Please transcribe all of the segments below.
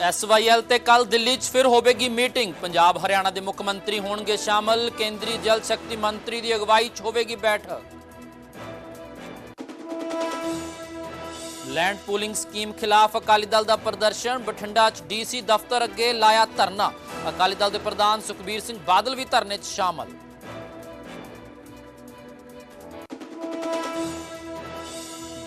SYL ਤੇ ਕੱਲ ਦਿੱਲੀ 'ਚ ਫਿਰ ਹੋਵੇਗੀ ਮੀਟਿੰਗ। ਪੰਜਾਬ, ਹਰਿਆਣਾ ਦੇ ਮੁੱਖ ਮੰਤਰੀ ਹੋਣਗੇ ਸ਼ਾਮਲ। ਕੇਂਦਰੀ ਜਲ ਸ਼ਕਤੀ ਮੰਤਰੀ ਦੀ ਅਗਵਾਈ 'ਚ ਹੋਵੇਗੀ ਬੈਠਕ। ਲੈਂਡ ਪੂਲਿੰਗ ਸਕੀਮ ਖਿਲਾਫ ਅਕਾਲੀ ਦਲ ਦਾ ਪ੍ਰਦਰਸ਼ਨ। ਬਠਿੰਡਾ 'ਚ ਡੀਸੀ ਦਫ਼ਤਰ ਅੱਗੇ ਲਾਇਆ ਧਰਨਾ। ਅਕਾਲੀ ਦਲ ਦੇ ਪ੍ਰਧਾਨ ਸੁਖਬੀਰ ਸਿੰਘ ਬਾਦਲ ਵੀ ਧਰਨੇ 'ਚ ਸ਼ਾਮਲ।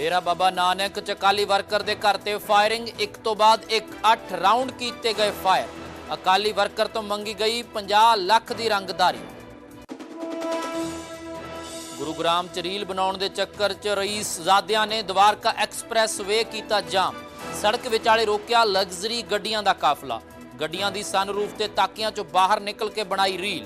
ਡੇਰਾ ਬਾਬਾ ਨਾਨਕ ਚ ਅਕਾਲੀ ਵਰਕਰ ਦੇ ਘਰ ਤੇ ਫਾਇਰਿੰਗ, ਇੱਕ ਤੋਂ ਬਾਅਦ ਇੱਕ 8 ਰਾਉਂਡ ਕੀਤੇ ਗਏ ਫਾਇਰ। ਅਕਾਲੀ ਵਰਕਰ ਤੋਂ ਮੰਗੀ ਗਈ 50 ਲੱਖ ਦੀ ਰੰਗਦਾਰੀ। ਗੁਰੂਗ੍ਰਾਮ ਚ ਰੀਲ ਬਣਾਉਣ ਦੇ ਚੱਕਰ ਚ ਰਈਸ ਜ਼ਾਦਿਆਂ ਨੇ ਦਵਾਰਕਾ ਐਕਸਪ੍ਰੈਸ ਵੇ ਕੀਤਾ ਜਾਮ। ਸੜਕ ਵਿਚਾਲੇ ਰੋਕਿਆ ਲਗਜ਼ਰੀ ਗੱਡੀਆਂ ਦਾ ਕਾਫਲਾ। ਗੱਡੀਆਂ ਦੀ ਸਨਰੂਫ ਤੇ ਤਾਕੀਆਂ ਚੋਂ ਬਾਹਰ ਨਿਕਲ ਕੇ ਬਣਾਈ ਰੀਲ।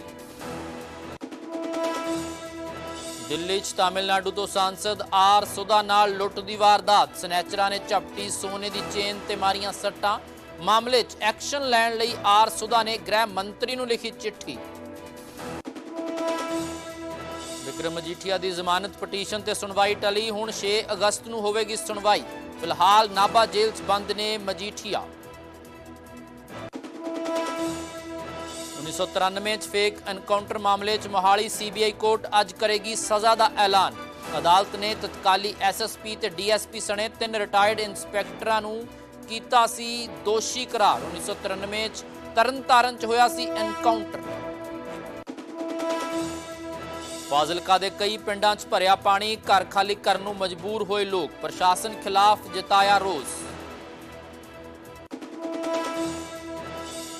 ਦਿੱਲੀ 'ਚ ਤਾਮਿਲਨਾਡੂ ਤੋਂ ਸਾਂਸਦ ਆਰ ਸੁਦਾ ਨਾਲ ਲੁੱਟ ਦੀ ਵਾਰਦਾਤ। ਸਨੈਚਰਾਂ ਨੇ ਝਪਟੀ ਸੋਨੇ ਦੀ ਚੇਨ ਤੇ ਮਾਰੀਆਂ ਸੱਟਾਂ। ਮਾਮਲੇ 'ਚ ਐਕਸ਼ਨ ਲੈਣ ਲਈ ਆਰ ਸੁਦਾ ਨੇ ਗ੍ਰਹਿ ਮੰਤਰੀ ਨੂੰ ਲਿਖੀ ਚਿੱਠੀ। ਵਿਕਰਮ ਮਜੀਠੀਆ ਦੀ ਜ਼ਮਾਨਤ ਪਟੀਸ਼ਨ ਤੇ ਸੁਣਵਾਈ ਟਲੀ। ਹੁਣ 6 ਅਗਸਤ ਨੂੰ ਹੋਵੇਗੀ ਸੁਣਵਾਈ। ਫਿਲਹਾਲ ਨਾਭਾ ਜੇਲ੍ਹ 'ਚ ਬੰਦ ਨੇ ਮਜੀਠੀਆ। 1993 ਚ ਫੇਕ ਐਨਕਾਊਂਟਰ ਮਾਮਲੇ ਚ ਮੋਹਾਲੀ ਸੀਬੀਆਈ ਕੋਰਟ ਅੱਜ ਕਰੇਗੀ ਸਜ਼ਾ ਦਾ ਐਲਾਨ। ਅਦਾਲਤ ਨੇ ਤਤਕਾਲੀ ਐਸਐਸਪੀ ਤੇ ਡੀਐਸਪੀ ਸਣੇ ਤਿੰਨ ਰਿਟਾਇਰਡ ਇੰਸਪੈਕਟਰਾਂ ਨੂੰ ਕੀਤਾ ਸੀ ਦੋਸ਼ੀ ਕਰਾਰ। 1993 ਚ ਤਰਨਤਾਰਨ ਚ ਹੋਇਆ ਸੀ ਐਨਕਾਊਂਟਰ ਫਾਜ਼ਿਲਕਾ ਦੇ ਕਈ ਪਿੰਡਾਂ 'ਚ ਭਰਿਆ ਪਾਣੀ ਘਰ ਖਾਲੀ ਕਰਨ ਨੂੰ ਮਜਬੂਰ ਹੋਏ ਲੋਕ। ਪ੍ਰਸ਼ਾਸਨ ਖਿਲਾਫ ਜਤਾਇਆ ਰੋਸ।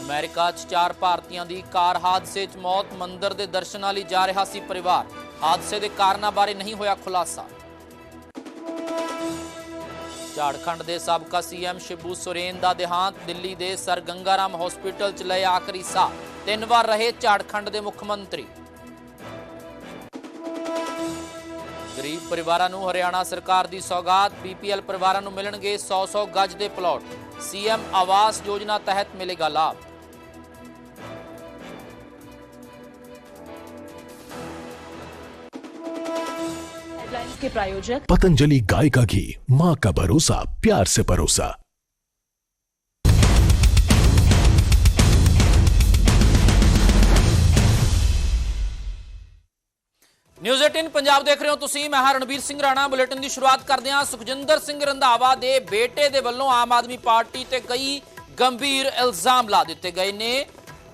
ਅਮਰੀਕਾ 'ਚ ਚਾਰ ਭਾਰਤੀਆਂ ਦੀ ਕਾਰ ਹਾਦਸੇ 'ਚ ਮੌਤ, ਮੰਦਰ ਦੇ ਦਰਸ਼ਨਾਂ ਲਈ ਜਾ ਰਿਹਾ ਸੀ ਪਰਿਵਾਰ। ਹਾਦਸੇ ਦੇ ਕਾਰਨਾਂ ਬਾਰੇ ਨਹੀਂ ਹੋਇਆ ਖੁਲਾਸਾ। ਝਾੜਖੰਡ ਦੇ ਸਾਬਕਾ ਸੀਐਮ ਸ਼ਿਬੂ ਸੋਰੇਨ ਦਾ ਦੇਹਾਂਤ, ਦਿੱਲੀ ਦੇ ਸਰ ਗੰਗਾਰਾਮ ਹਸਪੀਟਲ 'ਚ ਲਏ ਆਖਰੀ ਸਾਹ। ਤਿੰਨ ਵਾਰ ਰਹੇ ਝਾੜਖੰਡ ਦੇ ਮੁੱਖ ਮੰਤਰੀ। ਗਰੀਬ ਪਰਿਵਾਰਾਂ ਨੂੰ ਹਰਿਆਣਾ ਸਰਕਾਰ ਦੀ ਸੌਗਾਤ, ਬੀਪੀਐਲ ਪਰਿਵਾਰਾਂ ਨੂੰ ਮਿਲਣਗੇ 100-100 ਗਜ ਦੇ ਪਲਾਟ। ਸੀਐਮ ਆਵਾਸ ਯੋਜਨਾ ਤਹਿਤ ਮਿਲੇਗਾ ਲਾਭ। हेडलाइंस के प्रायोजक पतंजलि गाय का घी माँ का भरोसा प्यार से परोसा ਨਿਊਜ਼ 18 ਪੰਜਾਬ ਦੇਖ ਰਹੇ ਹੋ ਤੁਸੀਂ ਮੈਂ ਹਾਂ ਰਣਵੀਰ ਸਿੰਘ ਰਾਣਾ ਬੁਲੇਟਿਨ ਦੀ ਸ਼ੁਰੂਆਤ ਕਰਦੇ ਹਾਂ ਸੁਖਜਿੰਦਰ ਸਿੰਘ ਰੰਧਾਵਾ ਦੇ ਬੇਟੇ ਦੇ ਵੱਲੋਂ ਆਮ ਆਦਮੀ ਪਾਰਟੀ ਤੇ ਕਈ ਗੰਭੀਰ ਇਲਜ਼ਾਮ ਲਾ ਦਿੱਤੇ ਗਏ ਨੇ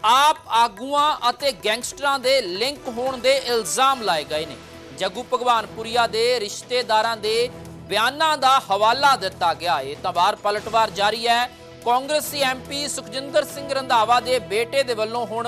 ਆਪ ਆਗੂਆਂ ਅਤੇ ਗੈਂਗਸਟਰਾਂ ਦੇ ਲਿੰਕ ਹੋਣ ਦੇ ਇਲਜ਼ਾਮ ਲਾਏ ਗਏ ਨੇ ਜੱਗੂ ਭਗਵਾਨਪੁਰੀਆ ਦੇ ਰਿਸ਼ਤੇਦਾਰਾਂ ਦੇ ਬਿਆਨਾਂ ਦਾ ਹਵਾਲਾ ਦਿੱਤਾ ਗਿਆ। ਇਹ ਤਾਂ ਵਾਰ ਪਲਟਵਾਰ ਜਾਰੀ ਹੈ। ਕਾਂਗਰਸੀ ਐਮਪੀ ਸੁਖਜਿੰਦਰ ਸਿੰਘ ਰੰਧਾਵਾ ਦੇ ਬੇਟੇ ਦੇ ਵੱਲੋਂ ਹੁਣ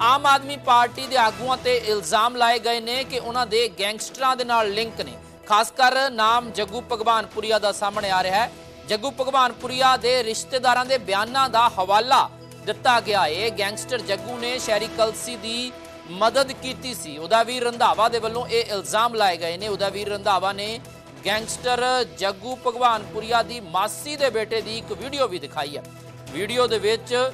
ਆਮ ਆਦਮੀ ਪਾਰਟੀ ਦੇ ਆਗੂਆਂ ਤੇ ਇਲਜ਼ਾਮ ਲਾਏ ਗਏ ਨੇ ਕਿ ਉਹਨਾਂ ਦੇ ਗੈਂਗਸਟਰਾਂ ਦੇ ਨਾਲ ਲਿੰਕ ਨੇ। ਖਾਸ ਕਰ ਨਾਮ ਜੱਗੂ ਭਗਵਾਨਪੁਰੀਆ ਦਾ ਸਾਹਮਣੇ ਆ ਰਿਹਾ ਹੈ। ਜੱਗੂ ਭਗਵਾਨਪੁਰੀਆ ਦੇ ਰਿਸ਼ਤੇਦਾਰਾਂ ਦੇ ਬਿਆਨਾਂ ਦਾ ਹਵਾਲਾ ਦਿੱਤਾ ਗਿਆ। ਹੈ ਗੈਂਗਸਟਰ ਜੱਗੂ ਨੇ ਸ਼ਹਿਰੀ ਕਲਸੀ ਦੀ ਮਦਦ ਕੀਤੀ ਸੀ। ਉਹਦਾ ਵੀਰ ਰੰਧਾਵਾ ਦੇ ਵੱਲੋਂ ਇਹ ਇਲਜ਼ਾਮ ਲਾਏ ਗਏ ਨੇ। ਉਦਾਵੀਰ ਰੰਧਾਵਾ ਨੇ ਗੈਂਗਸਟਰ ਜੱਗੂ ਭਗਵਾਨਪੁਰੀਆ ਦੀ ਮਾਸੀ ਦੇ ਬੇਟੇ ਦੀ ਇੱਕ ਵੀਡੀਓ ਵੀ ਦਿਖਾਈ ਹੈ। ਵੀਡੀਓ ਦੇ ਵਿੱਚ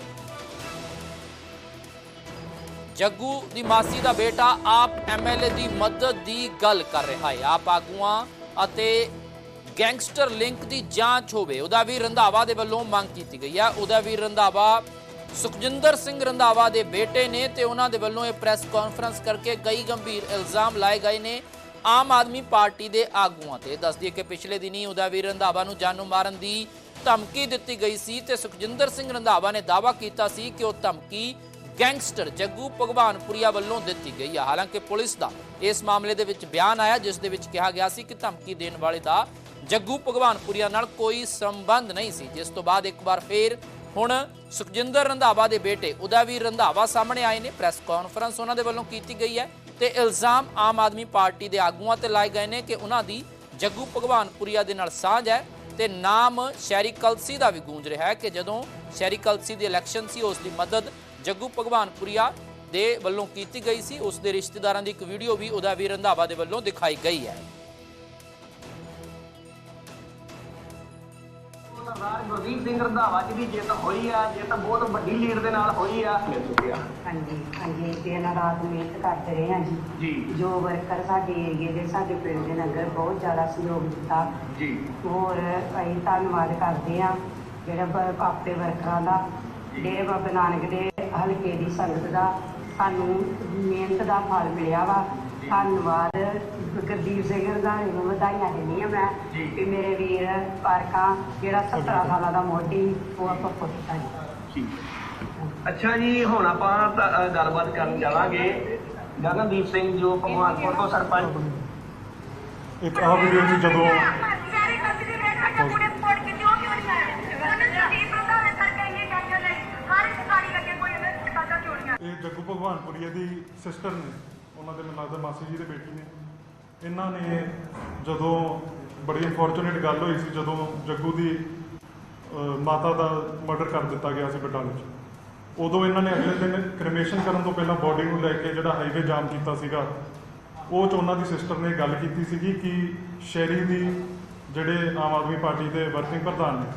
ਜੱਗੂ ਦੀ ਮਾਸੀ ਦਾ ਬੇਟਾ ਆਪ ਐਮਐਲਏ ਦੀ ਮਦਦ ਦੀ ਗੱਲ ਕਰ ਰਿਹਾ ਹੈ। ਆਪ ਆਗੂਆਂ ਅਤੇ ਗੈਂਗਸਟਰ ਲਿੰਕ ਦੀ ਜਾਂਚ ਹੋਵੇ। ਉਹਦਾ ਵੀ ਰੰਧਾਵਾ ਦੇ ਵੱਲੋਂ ਮੰਗ ਕੀਤੀ ਗਈ ਹੈ। ਉਹਦਾ ਵੀ ਰੰਧਾਵਾ ਸੁਖਜਿੰਦਰ ਸਿੰਘ ਰੰਧਾਵਾ ਦੇ ਬੇਟੇ ਨੇ ਤੇ ਉਹਨਾਂ ਦੇ ਵੱਲੋਂ ਇਹ ਪ੍ਰੈਸ ਕਾਨਫਰੰਸ ਕਰਕੇ ਕਈ ਗੰਭੀਰ ਇਲਜ਼ਾਮ ਲਾਏ ਗਏ ਨੇ ਆਮ ਆਦਮੀ ਪਾਰਟੀ ਦੇ ਆਗੂਆਂ ਤੇ। ਦੱਸ ਦਈਏ ਕਿ ਪਿਛਲੇ ਦਿਨੀ ਉਹਦਾ ਰੰਧਾਵਾ ਨੂੰ ਜਾਨੋਂ ਮਾਰਨ ਦੀ ਧਮਕੀ ਦਿੱਤੀ ਗਈ ਸੀ ਤੇ ਸੁਖਜਿੰਦਰ ਸਿੰਘ ਰੰਧਾਵਾ ਨੇ ਦਾਅਵਾ ਕੀਤਾ ਸੀ ਕਿ ਉਹ ਧਮਕੀ ਗੈਂਗਸਟਰ ਜੱਗੂ ਭਗਵਾਨਪੁਰੀਆ ਵੱਲੋਂ ਦਿੱਤੀ ਗਈ ਹੈ ਹਾਲਾਂਕਿ ਪੁਲਿਸ ਦਾ ਇਸ ਮਾਮਲੇ ਦੇ ਵਿੱਚ ਬਿਆਨ ਆਇਆ, ਜਿਸ ਦੇ ਵਿੱਚ ਕਿਹਾ ਗਿਆ ਸੀ ਕਿ ਧਮਕੀ ਦੇਣ ਵਾਲੇ ਦਾ ਜੱਗੂ ਭਗਵਾਨਪੁਰੀਆ ਨਾਲ ਕੋਈ ਸੰਬੰਧ ਨਹੀਂ ਸੀ, ਜਿਸ ਤੋਂ ਬਾਅਦ ਇੱਕ ਵਾਰ ਫੇਰ ਹੁਣ ਸੁਖਜਿੰਦਰ ਰੰਧਾਵਾ ਦੇ ਬੇਟੇ ਉਦਾਵੀਰ ਰੰਧਾਵਾ ਸਾਹਮਣੇ ਆਏ ਨੇ ਪ੍ਰੈਸ ਕਾਨਫਰੰਸ ਉਹਨਾਂ ਦੇ ਵੱਲੋਂ ਕੀਤੀ ਗਈ ਹੈ ਤੇ ਇਲਜ਼ਾਮ ਆਮ ਆਦਮੀ ਪਾਰਟੀ ਦੇ ਆਗੂਆਂ ਤੇ ਲਾਏ ਗਏ ਨੇ ਕਿ ਉਹਨਾਂ ਦੀ ਜੱਗੂ ਭਗਵਾਨਪੁਰੀਆ ਦੇ ਨਾਲ ਸਾਂਝ ਹੈ ਤੇ ਨਾਮ ਸ਼ਹਿਰੀ ਕਲਸੀ ਦਾ ਵੀ ਗੂੰਜ ਰਿਹਾ ਹੈ ਕਿ ਜਦੋਂ ਸ਼ਹਿਰੀ ਕਲਸੀ ਦੀ ਇਲੈਕਸ਼ਨ ਸੀ, ਉਸ ਦੀ ਮਦਦ ਜੱਗੂ ਭਗਵਾਨਪੁਰੀਆ ਦੇ ਵੱਲੋਂ ਕੀਤੀ ਗਈ ਸੀ। ਉਸ ਦੇ ਰਿਸ਼ਤੇਦਾਰਾਂ ਦੀ ਇੱਕ ਵੀਡੀਓ ਵੀ ਉਹਦਾ ਵੀ ਰੰਧਾਵਾ ਦੇ ਵੱਲੋਂ ਦਿਖਾਈ ਗਈ ਹੈ। ਸਰਦਾਰ ਗੁਰਦੀਪ ਸਿੰਘ ਰੰਧਾਵਾ ਜੀ ਦੀ ਜਿੱਤ ਹੋਈ ਆ ਜਿੱਤ ਬਹੁਤ ਵੱਡੀ ਲੀਡ ਦੇ ਨਾਲ ਹੋਈ ਆ। ਹਾਂਜੀ ਹਾਂਜੀ ਦਿਨ ਰਾਤ ਮਿਹਨਤ ਕਰਦੇ ਰਹੇ ਹਾਂ ਜੀ। ਜੀ। ਜੋ ਵਰਕਰ ਸਾਡੇ ਏਰੀਏ ਦੇ ਸਾਡੇ ਪਿੰਡ ਦੇ ਨਗਰ ਬਹੁਤ ਜ਼ਿਆਦਾ ਸਹਿਯੋਗ ਦਿੱਤਾ। ਜੀ। ਹੋਰ ਅਸੀਂ ਧੰਨਵਾਦ ਕਰਦੇ ਹਾਂ ਜਿਹੜਾ ਪਾਪੇ ਵਰਕਰਾਂ ਦਾ ਡੇਰੇ ਬਾਬਾ ਨਾਨਕ ਦੇ ਹਲਕੇ ਦੀ ਸੰਗਤ ਦਾ। ਸਾਨੂੰ ਮਿਹਨਤ ਦਾ ਫਲ ਮਿਲਿਆ ਵਾ। ਧੰਨਵਾਦ ਗੁਰਦੀਪ ਸਿੰਘ ਰੰਧਾਵੇ ਨੂੰ ਵਧਾਈਆਂ ਦਿੰਦੀ ਹਾਂ ਮੈਂ ਕਿ ਮੇਰੇ ਵੀਰ ਪਾਰਕਾਂ ਜਿਹੜਾ 17 ਸਾਲਾਂ ਦਾ ਮੋਢੀ ਉਹ ਆਪਾਂ ਪੁੱਛਤਾ ਜੀ ਅੱਛਾ ਜੀ ਹੁਣ ਆਪਾਂ ਤਾਂ, ਅ, ਗੱਲਬਾਤ ਕਰਨ ਜਾਵਾਂਗੇ। ਗਗਨਦੀਪ ਸਿੰਘ ਜੋ ਭਗਵਾਨਪੁਰ ਤੋਂ ਸਰਪੰਚ। ਇੱਕ ਆਹ ਵੀਡੀਓ ਜਦੋਂ ਨੇ ਦੀ ਪ੍ਰਧਾਨ ਕਰਕੇ ਇਹ ਕਹਿੰਦੇ ਨੇ ਹਰ ਸਰਕਾਰੀ ਲੱਗੇ ਕੋਈ ਇਹਨਾਂ ਦੀ ਕਾਜਾ ਚੋਰੀਆਂ। ਇਹ ਜੱਗੂ ਭਗਵਾਨਪੁਰੀਆ ਦੀ ਸਿਸਟਰ ਨੇ। ਉਹਨਾਂ ਦੇ ਮੈਨੂੰ ਲੱਗਦਾ ਮਾਸੀ ਜੀ ਦੇ ਬੇਟੀ ਨੇ। ਇਹਨਾਂ ਨੇ ਜਦੋਂ ਬੜੀ ਅਨਫੋਰਚੂਨੇਟ ਗੱਲ ਹੋਈ ਸੀ, ਜਦੋਂ ਜੱਗੂ ਦੀ ਮਾਤਾ ਦਾ ਮਰਡਰ ਕਰ ਦਿੱਤਾ ਗਿਆ ਸੀ ਬਟਾਲੇ 'ਚ। ਉਦੋਂ ਇਹਨਾਂ ਨੇ ਅਗਲੇ ਦਿਨ ਕ੍ਰਿਮੇਸ਼ਨ ਕਰਨ ਤੋਂ ਪਹਿਲਾਂ ਬੋਡੀ ਨੂੰ ਲੈ ਕੇ ਜਿਹੜਾ ਹਾਈਵੇ ਜਾਮ ਕੀਤਾ ਸੀਗਾ, ਉਹ ਚ ਉਹਨਾਂ ਦੀ ਸਿਸਟਰ ਨੇ ਗੱਲ ਕੀਤੀ ਸੀਗੀ ਕਿ ਸ਼ਹਿਰੀ ਦੀ ਜਿਹੜੇ ਆਮ ਆਦਮੀ ਪਾਰਟੀ ਦੇ ਵਰਕਿੰਗ ਪ੍ਰਧਾਨ ਨੇ,